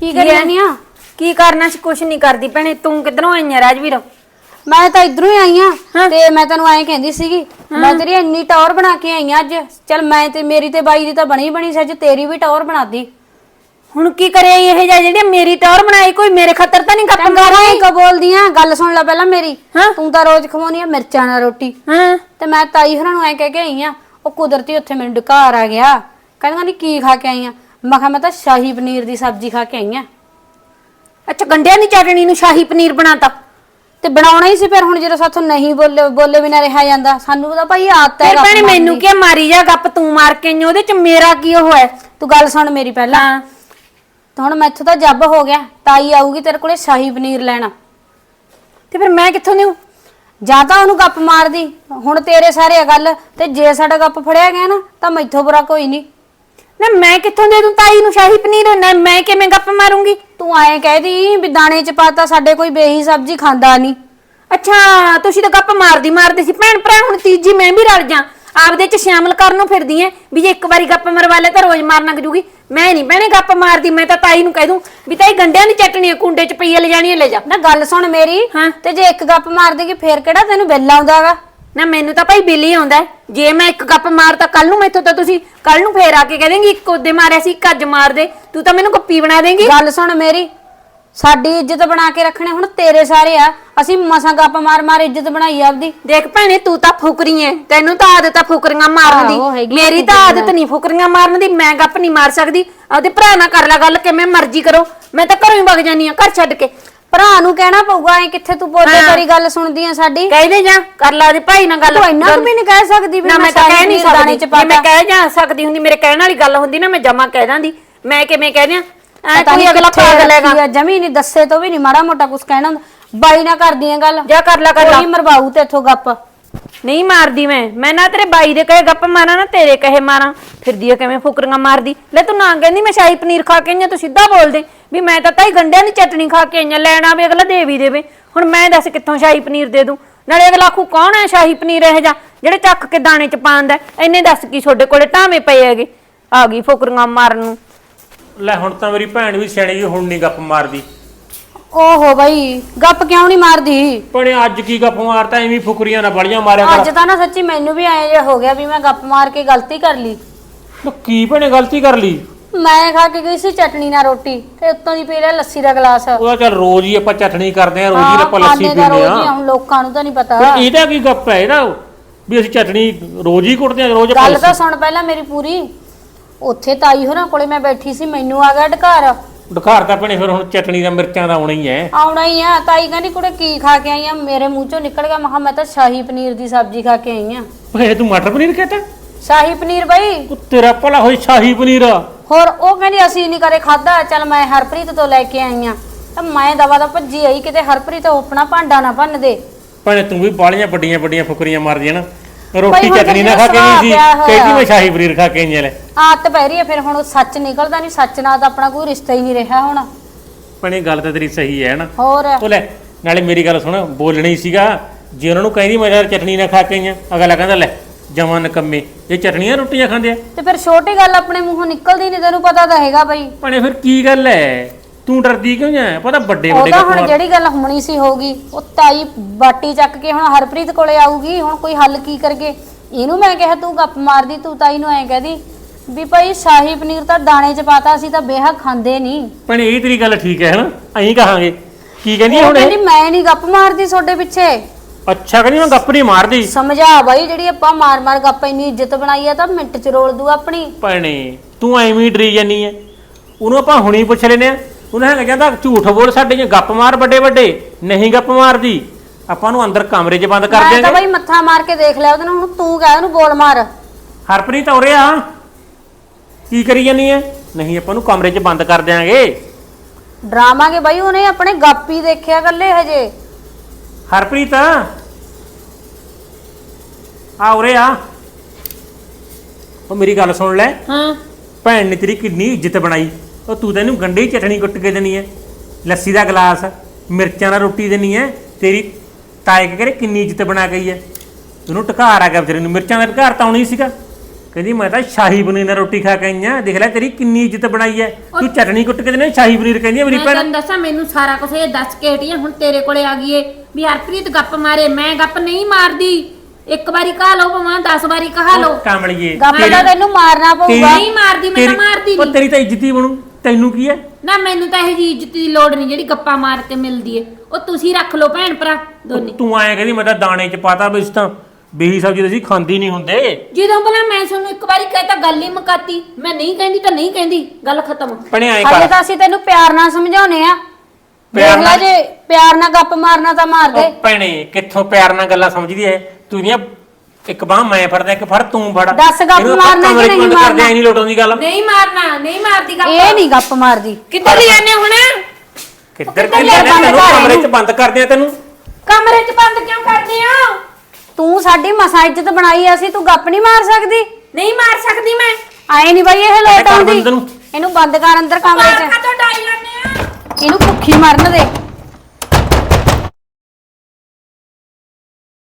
ਕੀ ਕਰੀ ਜਾਨੀ ਆ ਕੀ ਕਰਨਾ? ਸੀ ਕੁਛ ਨਹੀਂ ਕਰਦੀ ਭੈਣੇ ਤੂੰ ਕਿਧਰੋਂ ਆਈ ਆ ਰਾਜਵੀਰ। ਮੈਂ ਤਾਂ ਇਧਰੋਂ ਹੀ ਆਈ ਆ ਤੇ ਮੈਂ ਤੈਨੂੰ ਐਂ ਕਹਿੰਦੀ ਸੀਗੀ ਮੈਂ ਤੇਰੀ ਇੰਨੀ ਟੌਰ ਬਣਾ ਕੇ ਆਈ ਆ ਅੱਜ। ਚਲ ਮੈਂ ਤੇ ਮੇਰੀ ਤੇ ਬਾਈ ਦੀ ਤਾਂ ਬਣੀ ਬਣੀ ਸੀ ਅੱਜ ਤੇਰੀ ਵੀ ਟੌਰ ਬਣਾਦੀ ਹੁਣ ਕੀ ਕਰਿਆ ਇਹ ਜਿਹਾ ਜਿਹੜੀ ਮੇਰੀ ਟੌਰ ਬਣਾਈ ਕੋਈ ਮੇਰੇ ਖਤਰ ਤਾਂ ਨਹੀਂ ਗੱਪ ਕਰ ਕੰਗਾਰਾਂ ਕੋ ਬੋਲਦੀ ਆ ਗੱਲ ਸੁਣ ਲੈ ਪਹਿਲਾਂ ਮੇਰੀ। ਹਾਂ। ਤੂੰ ਤਾਂ ਰੋਜ਼ ਖਵਾਉਣੀ ਆ ਮਿਰਚਾਂ ਨਾਲ ਰੋਟੀ। ਹਾਂ। ਤੇ ਮੈਂ ਤਾਈ ਹੋਰਾਂ ਨੂੰ ਐ ਕਹਿ ਕੇ ਆਈ ਆ ਉਹ ਕੁਦਰਤੀ ਉੱਥੇ ਮੈਨੂੰ ਡਕਾਰ ਆ ਗਿਆ। ਕਹਿੰਦਾ ਨਹੀਂ ਕੀ ਖਾ ਕੇ ਆਈ ਆ? ਮੈਂ ਕਿਹਾ ਮੈਂ ਤਾਂ ਸ਼ਾਹੀ ਪਨੀਰ ਦੀ ਸਬਜ਼ੀ ਖਾ ਕੇ ਆਈ ਆ। ਅੱਛਾ ਗੰਡਿਆਂ ਦੀ ਚਟਣੀ ਨੂੰ ਸ਼ਾਹੀ ਪਨੀਰ ਬਣਾਤਾ। ਤੇ ਬਣਾਉਣਾ ਹੀ ਸੀ ਫਿਰ ਹੁਣ ਜਦੋਂ ਸਾਥੋਂ ਨਹੀਂ ਬੋਲੇ ਬੋਲੇ ਬਿਨਾ ਰਿਹਾ ਜਾਂਦਾ ਸਾਨੂੰ ਤਾਂ ਭਾਈ ਆਦਤ ਹੈ ਫਿਰ ਭੈਣੇ ਮੈਨੂੰ। ਕੀ ਮਾਰੀ ਜਾ ਗੱਪ ਤੂੰ ਮਾਰ ਕੇ ਆਈ ਉਹਦੇ ਚ ਮੇਰਾ ਕੀ ਉਹ ਹੈ? ਤੂੰ ਗੱਲ ਸੁਣ ਮੇਰੀ ਪਹਿਲਾਂ। ਤਾਂ ਹੁਣ ਮੈਥੋਂ ਤਾਂ ਜੱਬ ਹੋ ਗਿਆ ਤਾਈ ਆਊਗੀ ਤੇਰੇ ਕੋਲੇ ਸ਼ਾਹੀ ਪਨੀਰ ਲੈਣਾ। ਤੇ ਫਿਰ ਮੈਂ ਕਿੱਥੋਂ ਦੇਉ ਜਾਂ ਤਾਂ ਉਹਨੂੰ ਗੱਪ ਮਾਰਦੀ ਹੁਣ ਤੇਰੇ ਸਾਰੇ ਆ ਗੱਲ ਤੇ ਜੇ ਸਾਡਾ ਗੱਪ ਫੜਿਆ ਗਿਆ ਨਾ ਤਾਂ ਮੈਥੋਂ ਬੁਰਾ ਕੋਈ ਨਹੀਂ। ਨਾ ਮੈਂ ਕਿੱਥੋਂ ਦੇ ਦੂੰ ਤਾਈ ਨੂੰ ਸ਼ਾਹੀ ਪਨੀਰ? ਨਾ ਮੈਂ ਕਿਵੇਂ ਗੱਪ ਮਾਰੂੰਗੀ? ਤੂੰ ਐਂ ਕਹਿਦੀ ਵੀ ਦਾਣੇ ਚ ਪਾਤਾ ਸਾਡੇ ਕੋਈ ਬੇਹੀ ਸਬਜ਼ੀ ਖਾਂਦਾ ਨਹੀਂ। ਅੱਛਾ ਤੁਸੀਂ ਤਾਂ ਗੱਪ ਮਾਰਦੀ ਮਾਰਦੀ ਸੀ ਭੈਣ ਭਰਾ ਹੁਣ ਤੀਜੀ ਮੈਂ ਵੀ ਰਲ ਜਾ। ਆਪਦੇ ਚ ਸ਼ਾਮਲ ਕਰਨ ਨੂੰ ਫਿਰਦੀ ਐ ਵੀ ਜੇ ਇੱਕ ਵਾਰੀ ਗੱਪ ਮਰਵਾ ਲੈ ਤਾਂ ਰੋਜ਼ ਮਾਰਨ ਲੱਗ ਜੂਗੀ। ਮੈਂ ਨਹੀਂ ਭੈਣੇ ਗੱਪ ਮਾਰਦੀ ਮੈਂ ਤਾਂ ਤਾਈ ਨੂੰ ਕਹਿ ਦੂੰ ਵੀ ਤਾਈ ਗੰਡਿਆਂ ਦੀ ਚਟਣੀ ਕੁੰਡੇ ਚ ਪਈ ਲੈ ਜਾਣੀ ਲੈ ਜਾ। ਨਾ ਗੱਲ ਸੁਣ ਮੇਰੀ। ਤੇ ਜੇ ਇੱਕ ਗੱਪ ਮਾਰ ਦੇਗੀ ਫੇਰ ਕਿਹੜਾ ਤੈਨੂੰ ਬਿੱਲ ਆਉਂਦਾਗਾ ਨਾ ਮੈਨੂੰ ਤਾਂ ਭਾਈ ਬਿੱਲ ਆਉਂਦਾ ਹੈ। ਜੇ ਮੈਂ ਇੱਕ ਗੱਪ ਮਾਰਤਾ ਕੱਲ ਨੂੰ ਮੈਥੋਂ ਤਾਂ ਤੁਸੀਂ ਕੱਲ ਨੂੰ ਫੇਰ ਆ ਕੇ ਕਹਿ ਦੇਂਗੀ ਇੱਕ ਉਹਦੇ ਮਾਰਿਆ ਸੀ ਇੱਕ ਅੱਜ ਮਾਰ ਦੇ। ਤੂੰ ਤਾਂ ਮੈਨੂੰ ਗੱਪੀ ਬਣਾ ਦੇਂਗੀ। ਗੱਲ ਸੁਣ ਮੇਰੀ ਸਾਡੀ ਇੱਜ਼ਤ ਬਣਾ ਕੇ ਰੱਖਣੇ ਹੁਣ ਤੇਰੇ ਸਾਰੇ ਆ। ਅਸੀਂ ਮਸਾਂ ਗੱਪ ਮਾਰ ਮਾਰ ਇੱਜ਼ਤ ਬਣਾਈ ਆਪਦੀ। ਦੇਖ ਭੈਣੇ ਤੂੰ ਤਾਂ ਫੁਕਰੀ ਐ। ਤੈਨੂੰ ਤਾਂ ਆਦਤ ਆ ਫੁਕਰੀਆਂ ਮਾਰਨ ਦੀ। ਹੈਗੀ ਆ ਮੇਰੀ ਤਾਂ। ਆਦਤ ਨਹੀਂ ਫੁਕਰੀਆਂ ਮਾਰਨ ਦੀ। ਮੈਂ ਗੱਪ ਨਹੀਂ ਮਾਰ ਸਕਦੀ। ਆਪਦੇ ਭਰਾ ਨਾਲ ਕਰ ਲੈ ਗੱਲ ਕਿਵੇਂ ਮਰਜ਼ੀ ਕਰੋ। ਮੈਂ ਤਾਂ ਘਰੋਂ ਹੀ ਵਗ ਜਾਨੀ ਆ ਘਰ ਛੱਡ ਕੇ। ਭਰਾ ਨੂੰ ਕਹਿਣਾ ਪਊਗਾ ਐ ਕਿੱਥੇ ਤੂੰ ਬੋਲੇ ਹਾਂ। ਤੇਰੀ ਗੱਲ ਸੁਣਦੀ ਆ ਸਾਡੀ? ਕਹਿ ਦੇ ਜਾ ਕਰ ਲਾ ਦੇ ਭਾਈ ਨਾਲ ਗੱਲ। ਤੂੰ ਇੰਨਾ ਕੁ ਵੀ ਨਹੀਂ ਕਹਿ ਸਕਦੀ ਵੀ ਨਾ ਮੈਂ ਤਾਂ ਕਹਿ ਨਹੀਂ ਦਾਣੇ ਸਕਦੀ। ਚ ਜੇ ਮੈਂ ਪਾਤਾ। ਕਹਿ ਜਾ ਸਕਦੀ ਹੁੰਦੀ ਮੇਰੇ ਕਹਿਣ ਵਾਲੀ ਗੱਲ ਹੁੰਦੀ ਨਾ ਮੈਂ ਜਮਾ ਕਹਿ ਦਾਂਦੀ। ਮੈਂ ਕਿਵੇਂ ਕਹਿ ਦਿਆਂ? ਐ ਪਤਾ ਕੋਈ ਅਗਲਾ ਕਿੱਥੇ ਪਾਗਲ ਹੈਗਾ। ਰੱਖੀ ਆ, ਜਮੀ ਨਹੀਂ ਦੱਸੇ ਤੋਂ ਵੀ ਨਹੀਂ ਮਾੜਾ ਮੋਟਾ ਕੁਝ ਕਹਿਣਾ ਹੁੰਦਾ। ਬਾਈ ਨਾ ਕਰਦੀ ਆ ਗੱਲ। ਜਾ ਕਰ ਲਾ ਕਰ ਲਾ। ਕੋਈ ਮਰਵਾਊ ਤੇ ਇਥੋਂ ਗੱਪ। ਨਹੀਂ ਮਾਰਦੀ ਮੈਂ। ਮੈਂ ਨਾ ਤੇਰੇ ਬਾਈ ਦੇ ਕਹੇ ਗੱਪ ਮਾਰਾਂ ਨਾ ਤੇਰੇ ਕਹੇ ਮਾਰਾਂ। ਫਿਰਦੀ ਆ ਕਿਵੇਂ ਫੁਕਰੀਆਂ ਮਾਰਦੀ। ਲੈ ਤੂੰ ਨਾ ਕਹਿੰਦੀ ਮੈਂ ਸ਼ਾਹੀ ਪਨੀਰ ਖਾ ਕੇ ਆਈ ਆਂ, ਤੂੰ ਸਿੱਧਾ ਬੋਲਦੇ ਵੀ ਮੈਂ ਤਾਂ ਤਾਈ ਗੰਡਿਆਂ ਦੀ ਚਟਣੀ ਖਾ ਕੇ ਆਈ ਆਂ, ਲੈਣ ਆਵੇ ਅਗਲਾ ਦੇ ਵੀ ਦੇਵੇ। ਹੁਣ ਮੈਂ ਦੱਸ ਕਿੱਥੋਂ ਸ਼ਾਹੀ ਪਨੀਰ ਦੇ ਦੂੰ? ਨਾਲੇ ਅਗਲਾ ਆਖੂ ਕੌਣ ਹੈ ਸ਼ਾਹੀ ਪਨੀਰ ਇਹ ਜਾ ਜਿਹੜੇ ਚੱਕ ਕੇ ਦਾਣੇ ਚ ਪਾਉਂਦਾ ਐਨੇ ਦੱਸ ਕੀ ਤੁਹਾਡੇ ਕੋਲੇ ਟਾਵੇਂ ਪਏ ਹੈਗੇ? ਆ ਗਈ ਫੁਕਰੀਆਂ ਮਾਰਨ ਨੂੰ। ਲੈ ਹੁਣ ਤਾਂ ਮੇਰੀ ਭੈਣ ਵੀ ਸਿਆਣੀ ਜੀ ਹੁਣ ਨਹੀਂ ਗੱਪ ਮਾਰਦੀ। ਓਹੋ ਬਾਈ ਗੱਪ ਕਿਉਂ ਨਹੀਂ ਮਾਰਦੀ? ਭਣੇ ਅੱਜ ਕੀ ਗੱਪ ਮਾਰਤਾ ਐਵੇਂ ਹੀ ਫੁਕਰੀਆਂ ਨਾਲ ਬੜੀਆਂ ਮਾਰਿਆ ਅੱਜ ਕਰ ਤਾਂ ਨਾ ਸੱਚੀ ਮੈਨੂੰ ਵੀ ਐਂ ਜਿਹਾ ਹੋ ਗਿਆ ਵੀ ਮੈਂ ਗੱਪ ਮਾਰ ਕੇ ਗਲਤੀ ਕਰ ਲਈ। ਤੂੰ ਕੀ ਭਣੇ ਗਲਤੀ ਕਰ ਲਈ? ਮੈਂ ਖਾ ਕੇ ਗਈ ਸੀ ਚਟਣੀ ਨਾਲ ਰੋਟੀ ਤੇ ਉੱਤੋਂ ਦੀ ਪੀ ਲਿਆ ਲੱਸੀ ਦਾ ਗਲਾਸ। ਉਹਦਾ ਚੱਲ ਰੋਜ਼ ਹੀ ਆਪਾਂ ਚਟਣੀ ਕਰਦੇ ਆ ਰੋਜ਼ ਹੀ ਆਪਾਂ ਲੱਸੀ ਖਾਂਦੇ ਤਾਂ ਪੀਂਦੇ ਰੋਜ਼ ਹੀ ਆ, ਆ ਹੁਣ ਲੋਕਾਂ ਨੂੰ ਤਾਂ ਨਹੀਂ ਪਤਾ। ਪਰ ਇਹਦਾ ਕੀ ਗੱਪ ਹੈ ਇਹਦਾ? ਵੀ ਅਸੀਂ ਚਟਣੀ ਰੋਜ਼ ਹੀ ਕੁੱਟਦੇ ਆ ਰੋਜ਼ ਆਪਾਂ ਗੱਲ ਤਾਂ ਸੁਣ ਪਹਿਲਾਂ ਮੇਰੀ ਪੂਰੀ। ਉੱਥੇ ਤਾਈ ਹੋਰਾਂ ਕੋਲੇ ਮੈਂ ਬੈਠੀ ਸੀ ਮੈਨੂੰ ਆ ਗਿਆ ਢਕਾਰ ਡਕਾਰ ਤਾਂ ਭਣੇ ਫਿਰ ਹੁਣ ਚਟਣੀ ਦਾ ਮਿਰਚਾਂ ਦਾ ਆਉਣਾ ਹੀ ਹੈ। ਆਉਣਾ ਹੀ ਆ। ਤਾਈ ਕਹਿੰਦੀ ਕੁੜੇ ਕੀ ਖਾ ਕੇ ਆਈ ਆ? ਮੇਰੇ ਮੂੰਹ ਚੋਂ ਨਿਕਲ ਗਿਆ। ਮੈਂ ਕਿਹਾ ਮੈਂ ਤਾਂ ਸ਼ਾਹੀ ਪਨੀਰ ਦੀ ਸਬਜ਼ੀ ਖਾ ਕੇ ਆਈ ਆ। ਭਣੇ ਤੂੰ ਮਟਰ ਪਨੀਰ ਕਹਤਾ ਸ਼ਾਹੀ ਪਨੀਰ ਬਈ। ਉਹ ਤੇਰਾ ਭਲਾ ਹੋਈ ਸ਼ਾਹੀ ਪਨੀਰ। ਹੋਰ ਉਹ ਕਹਿੰਦੀ ਅਸੀਂ ਨਹੀਂ ਕਰੇ ਖਾਦਾ ਚੱਲ ਮੈਂ ਹਰਪ੍ਰੀਤ ਤੋਂ ਲੈ ਕੇ ਆਈ ਆ। ਤਾਂ ਮੈਂ ਦਵਾ ਦਾ ਭੱਜੀ ਆਈ ਕਿਤੇ। ਹਰਪ੍ਰੀਤ ਆਪਣਾ ਭਾਂਡਾ ਨਾ ਭੰਨ ਦੇ। ਭਣੇ ਤੂੰ ਵੀ ਬਾਲੀਆਂ ਵੱਡੀਆਂ ਵੱਡੀਆਂ ਫੁਕਰੀਆਂ ਮਾਰਦੀਆਂ ਨਾ। ਰੋਟੀ ਹੁਣ ਨਾ ਖਾ ਕੇ ਨਹੀਂ ਸੀ। ਸੁਭਾਅ ਪਿਆ ਕਹਿੰਦੀ। ਮੈਂ ਸ਼ਾਹੀ ਪਨੀਰ ਖਾ ਕੇ ਆਈ ਲੈ ਆਦਤ ਪੈ ਰਹੀ ਹੈ ਫਿਰ। ਹੁਣ ਉਹ ਸੱਚ ਨਿਕਲਦਾ ਨਹੀਂ। ਸੱਚ ਨਾਲ ਤਾਂ ਆਪਣਾ ਕੋਈ ਰਿਸ਼ਤਾ ਹੀ ਨਹੀਂ ਰਿਹਾ ਹੁਣ। ਭਣੇ ਗੱਲ ਤਾਂ ਤੇਰੀ ਸਹੀ ਹੈ ਨਾ। ਹੋਰ? ਉਹ ਲੈ ਨਾਲੇ ਮੇਰੀ ਗੱਲ ਸੁਣ। ਬੋਲਣਾ ਸੀਗਾ। ਜੇ ਉਹਨਾਂ ਨੂੰ ਕਹਿੰਦੀ ਮੈਂ ਯਾਰ ਚਟਣੀ ਨਾ ਖਾ ਕੇ ਆਈਆਂ ਅਗਲਾ ਕਹਿੰਦਾ ਲੈ ਜਮਾਂ ਨਕੰਮੇ। ਇਹ ਚਟਣੀਆਂ ਰੋਟੀਆਂ ਖਾਂਦੇ ਆ? ਤੇ ਫਿਰ ਛੋਟੀ ਗੱਲ ਆਪਣੇ ਮੂੰਹੋਂ ਨਿਕਲਦੀ ਨਹੀਂ ਤੈਨੂੰ ਪਤਾ ਤਾਂ ਹੈਗਾ ਬਈ। ਭਣੇ ਫਿਰ ਕੀ ਗੱਲ ਹੈ ਤੂੰ ਡਰਦੀ ਕਿਉਂ ਆ ਪਤਾ ਵੱਡੇ ਵੱਡੇ ਉਹਦਾ ਹੁਣ ਜਿਹੜੀ ਗੱਲ ਹੋਣੀ ਸੀ ਹੋਊਗੀ ਉਹ ਤਾਈ ਬਾਟੀ ਚੱਕ ਕੇ ਹੁਣ ਹਰਪ੍ਰੀਤ ਕੋਲੇ ਆਊਗੀ ਹੁਣ ਕੋਈ ਹੱਲ ਕੀ ਕਰਗੇ? ਇਹਨੂੰ ਮੈਂ ਕਿਹਾ ਤੂੰ ਗੱਪ ਮਾਰਦੀ ਤੂੰ ਤਾਈ ਨੂੰ ਐਂ ਕਹਦੀ ਵੀ ਭਾਈ ਸ਼ਾਹੀ ਪਨੀਰ ਤਾਂ ਦਾਣੇ ਚ ਪਾਤਾ ਸੀ ਤਾਂ ਬੇਹਾ ਖਾਂਦੇ ਨਹੀਂ ਭਣੇ ਇਹ ਤੇਰੀ ਗੱਲ ਠੀਕ ਹੈ ਹਨਾ? ਐਂ ਕਹਾਂਗੇ। ਕੀ ਕਹਿੰਦੀ ਉਹ ਹੁਣ ਇਹ? ਕਹਿੰਦੀ ਮੈਂ ਨਹੀਂ ਗੱਪ ਮਾਰਦੀ ਤੁਹਾਡੇ ਪਿੱਛੇ। ਅੱਛਾ ਕਹਿੰਦੀ ਮੈਂ ਗੱਪ ਨਹੀਂ ਮਾਰਦੀ। ਸਮਝਾ ਬਾਈ ਜਿਹੜੀ ਆਪਾਂ ਮਾਰ ਮਾਰ ਗੱਪ ਇੰਨੀ ਇੱਜ਼ਤ ਬਣਾਈ ਆ ਤਾਂ ਮਿੰਟ ਚ ਰੋਲ ਦੂ ਆਪਣੀ। ਭੈਣੇ ਤੂੰ ਐਵੇਂ ਹੀ ਡਰੀ ਜਾਨੀ ਐ। ਉਹਨੂੰ ਆਪਾਂ ਹੁਣੀ ਪੁੱਛ ਲੈਨੇ ਆ। ਉਹਨੇ ਹੈਗਾ ਕਹਿੰਦਾ ਝੂਠ ਬੋਲ ਸਾਡੇ ਜੇ ਗੱਪ ਮਾਰ ਵੱਡੇ ਵੱਡੇ ਨਹੀਂ ਗੱਪ ਮਾਰਦੀ। ਆਪਾਂ ਨੂੰ ਅੰਦਰ ਕਮਰੇ 'ਚ ਬੰਦ ਕਰ ਮੈਂ ਤਾਂ ਬਾਈ ਮੱਥਾ ਮਾਰ ਕੇ ਦੇਖ ਲਿਆ ਉਹਦੇ ਨਾਲ ਹੁਣ ਤੂੰ ਕਹਿ ਉਹਨੂੰ ਬੋਲ ਮਾਰ। ਹਰਪ੍ਰੀਤ ਉਰੇ ਆ। ਕੀ ਕਰੀ ਜਾਨੀ ਐ? ਨਹੀਂ ਆਪਾਂ ਨੂੰ ਕਮਰੇ 'ਚ ਬੰਦ ਕਰ ਦਿਆਂਗੇ। ਡਰਾਮਾਂਗੇ ਬਾਈ ਉਹਨੇ ਆਪਣੇ ਗੱਪ ਹੀ ਦੇਖਿਆ ਗੱਲੇ ਹਜੇ। ਹਰਪ੍ਰੀਤ ਆ ਉਰੇ ਆ। ਉਹ ਮੇਰੀ ਗੱਲ ਸੁਣ ਲੈ। ਹਾਂ। ਭੈਣ ਨੇ ਤੇਰੀ ਕਿੰਨੀ ਇੱਜ਼ਤ ਬਣਾਈ। ਉਹ ਤੂੰ ਤੈਨੂੰ ਗੰਢੇ ਹੀ ਚਟਣੀ ਕੁੱਟ ਕੇ ਦੇਣੀ ਐ। ਲੱਸੀ ਦਾ ਗਲਾਸ ਮਿਰਚਾਂ ਨਾਲ ਰੋਟੀ ਦੇਣੀ ਐ। ਤੇਰੀ ਤਾਏ ਕੇ ਕਰੇ ਕਿੰਨੀ ਇੱਜ਼ਤ ਬਣਾ ਗਈ ਐ। ਤੈਨੂੰ ਟਕਾਰ ਆ ਗਿਆ ਵਿਚਾਰੇ ਨੂੰ। ਮਿਰਚਾਂ ਦਾ ਟਕਾਰ ਤਾਂ ਆਉਣੀ ਸੀਗਾ। ਕਹਿੰਦੀ ਮੈਂ ਤਾਂ ਸ਼ਾਹੀ ਪਨੀਰ ਨਾਲ ਰੋਟੀ ਖਾ ਕੇ ਆਈ ਆ। ਦੇਖ ਲੈ ਤੇਰੀ ਕਿੰਨੀ ਇੱਜ਼ਤ ਬਣਾਈ ਐ। ਤੂੰ ਚਟਣੀ ਕੁੱਟ ਕੇ ਦੇਣੀ ਸ਼ਾਹੀ ਪਨੀਰ ਕਹਿੰਦੀ ਆ ਮੇਰੀ ਮੈਂ ਭੈਣ। ਤੈਨੂੰ ਦੱਸਾਂ ਮੈਨੂੰ ਸਾਰਾ ਕੁਝ ਇਹ ਦੱਸ ਕੇ ਹਟੀ ਆਂ, ਹੁਣ ਤੇਰੇ ਕੋਲੇ ਆ ਗਈ ਏ ਵੀ ਹਰਪ੍ਰੀਤ ਗੱਪ ਮਾਰੇ। ਮੈਂ ਗੱਪ ਨਹੀਂ ਮਾਰਦੀ। ਇੱਕ ਵਾਰੀ ਕਹਾ ਲਓ ਭਾਵੇਂ 10 ਵਾਰੀ ਕਹਾ ਲਓ। ਕਾਮਲੀਏ ਗੱਪ ਤਾਂ ਤੈਨੂੰ ਮਾਰਨਾ ਪਊਗਾ। ਨਹੀਂ ਮਾਰਦੀ, ਮੈਂ ਤਾਂ ਮਾਰਦੀ ਉਹ ਨਹੀਂ। ਤੇਰੀ ਤਾਂ ਇੱਜ਼ਤ ਹੀ ਬਣੂ। ਤੈਨੂੰ ਕੀ ਐ ਨਾ ਮੈਨੂੰ ਤਾਂ ਇਹ ਜੀ ਇੱਜ਼ਤ ਦੀ ਲੋੜ ਨਹੀਂ ਜਿਹੜੀ ਗੱਪਾਂ ਮਾਰ ਕੇ ਮਿਲਦੀ ਏ ਉਹ ਤੁਸੀਂ ਰੱਖ ਲਓ ਭੈਣ ਭਰਾ ਦੋਨੇ। ਤੂੰ ਆਏ ਕਹਿੰਦੀ ਮੈਂ ਤਾਂ ਦਾਣੇ ਚ ਪਾਤਾ ਵੀ ਇਸ ਤਾਂ ਬੇਹੀ ਸਬਜ਼ੀ ਤਾਂ ਅਸੀਂ ਖਾਂਦੀ ਨਹੀਂ ਹੁੰਦੇ। ਜਦੋਂ ਭਲਾ ਮੈਂ ਤੁਹਾਨੂੰ ਇੱਕ ਵਾਰੀ ਕਹਿ ਤਾਂ ਗੱਲ ਹੀ ਮੁਕਾਤੀ। ਮੈਂ ਨਹੀਂ ਕਹਿੰਦੀ ਤਾਂ ਨਹੀਂ ਕਹਿੰਦੀ ਗੱਲ ਖਤਮ। ਹਾਲੇ ਕਰ। ਤਾਂ ਅਸੀਂ ਤੈਨੂੰ ਪਿਆਰ ਨਾਲ ਸਮਝਾਉਨੇ ਆ। ਪਿਆਰ ਨਾਲ? ਜੇ ਪਿਆਰ ਨਾਲ ਗੱਪ ਮਾਰਨਾ ਤਾਂ ਮਾਰ ਦੇ। ਭੈਣੇ ਕਿੱਥੋਂ ਪਿਆਰ ਨਾਲ ਗੱਲਾਂ ਸਮਝਦੀ ਐ? ਤੂੰ ਦੀਆਂ ਇੱਕ ਬਾਹ ਮੈਂ ਫੜਦਾ ਇੱਕ ਫੜ ਤੂੰ ਫੜ। ਦੱਸ ਗੱਪ ਇਹਨੂੰ ਆਪਾਂ ਮਾਰਨਾ ਕਿ ਕਮਰੇ 'ਚ ਨਹੀਂ ਬੰਦ ਕਰਦੇ ਮਾਰਨਾ? ਐ ਨਹੀਂ ਲੋਟਾਉਂਦੀ ਗੱਲ। ਨਹੀਂ ਮਾਰਨਾ ਨਹੀਂ ਮਾਰਦੀ ਗੱਲ ਇਹ ਨਹੀਂ ਗੱਪ ਮਾਰਦੀ। ਕਿੱਧਰ ਲੈ ਜਾਂਦੇ ਹੁਣ? ਕਿੱਧਰ ਕਿੱਧਰ ਤੇ ਲਿਆ ਤੈਨੂੰ ਕਮਰੇ 'ਚ? ਬੰਦ ਕਰਦੇ ਆ ਤੈਨੂੰ। ਕਮਰੇ 'ਚ ਬੰਦ ਕਿਉਂ ਕਰਦੇ ਹੋ ਤੂੰ ਸਾਡੀ ਮਸਾ ਇੱਜ਼ਤ ਬਣਾਈ ਆ, ਅਸੀਂ ਤੂੰ ਗੱਪ ਨਹੀਂ ਮਾਰ ਸਕਦੀ। ਨਹੀਂ ਮਾਰ ਸਕਦੀ ਮੈਂ। ਆਏ ਨਹੀਂ ਬਾਈ ਇਹ ਲੋਟ ਕਰ ਆਉਂਦੀ। ਬੰਦ ਨੂੰ। ਇਹਨੂੰ ਬੰਦ ਕਰ ਅੰਦਰ ਕਮਰੇ ਮਾਰ 'ਚ। ਕਾ ਤੋਂ ਡਾਈ ਜਾਂਦੇ ਆ। ਇਹਨੂੰ ਭੁੱਖੀ ਮਰਨ ਦੇ।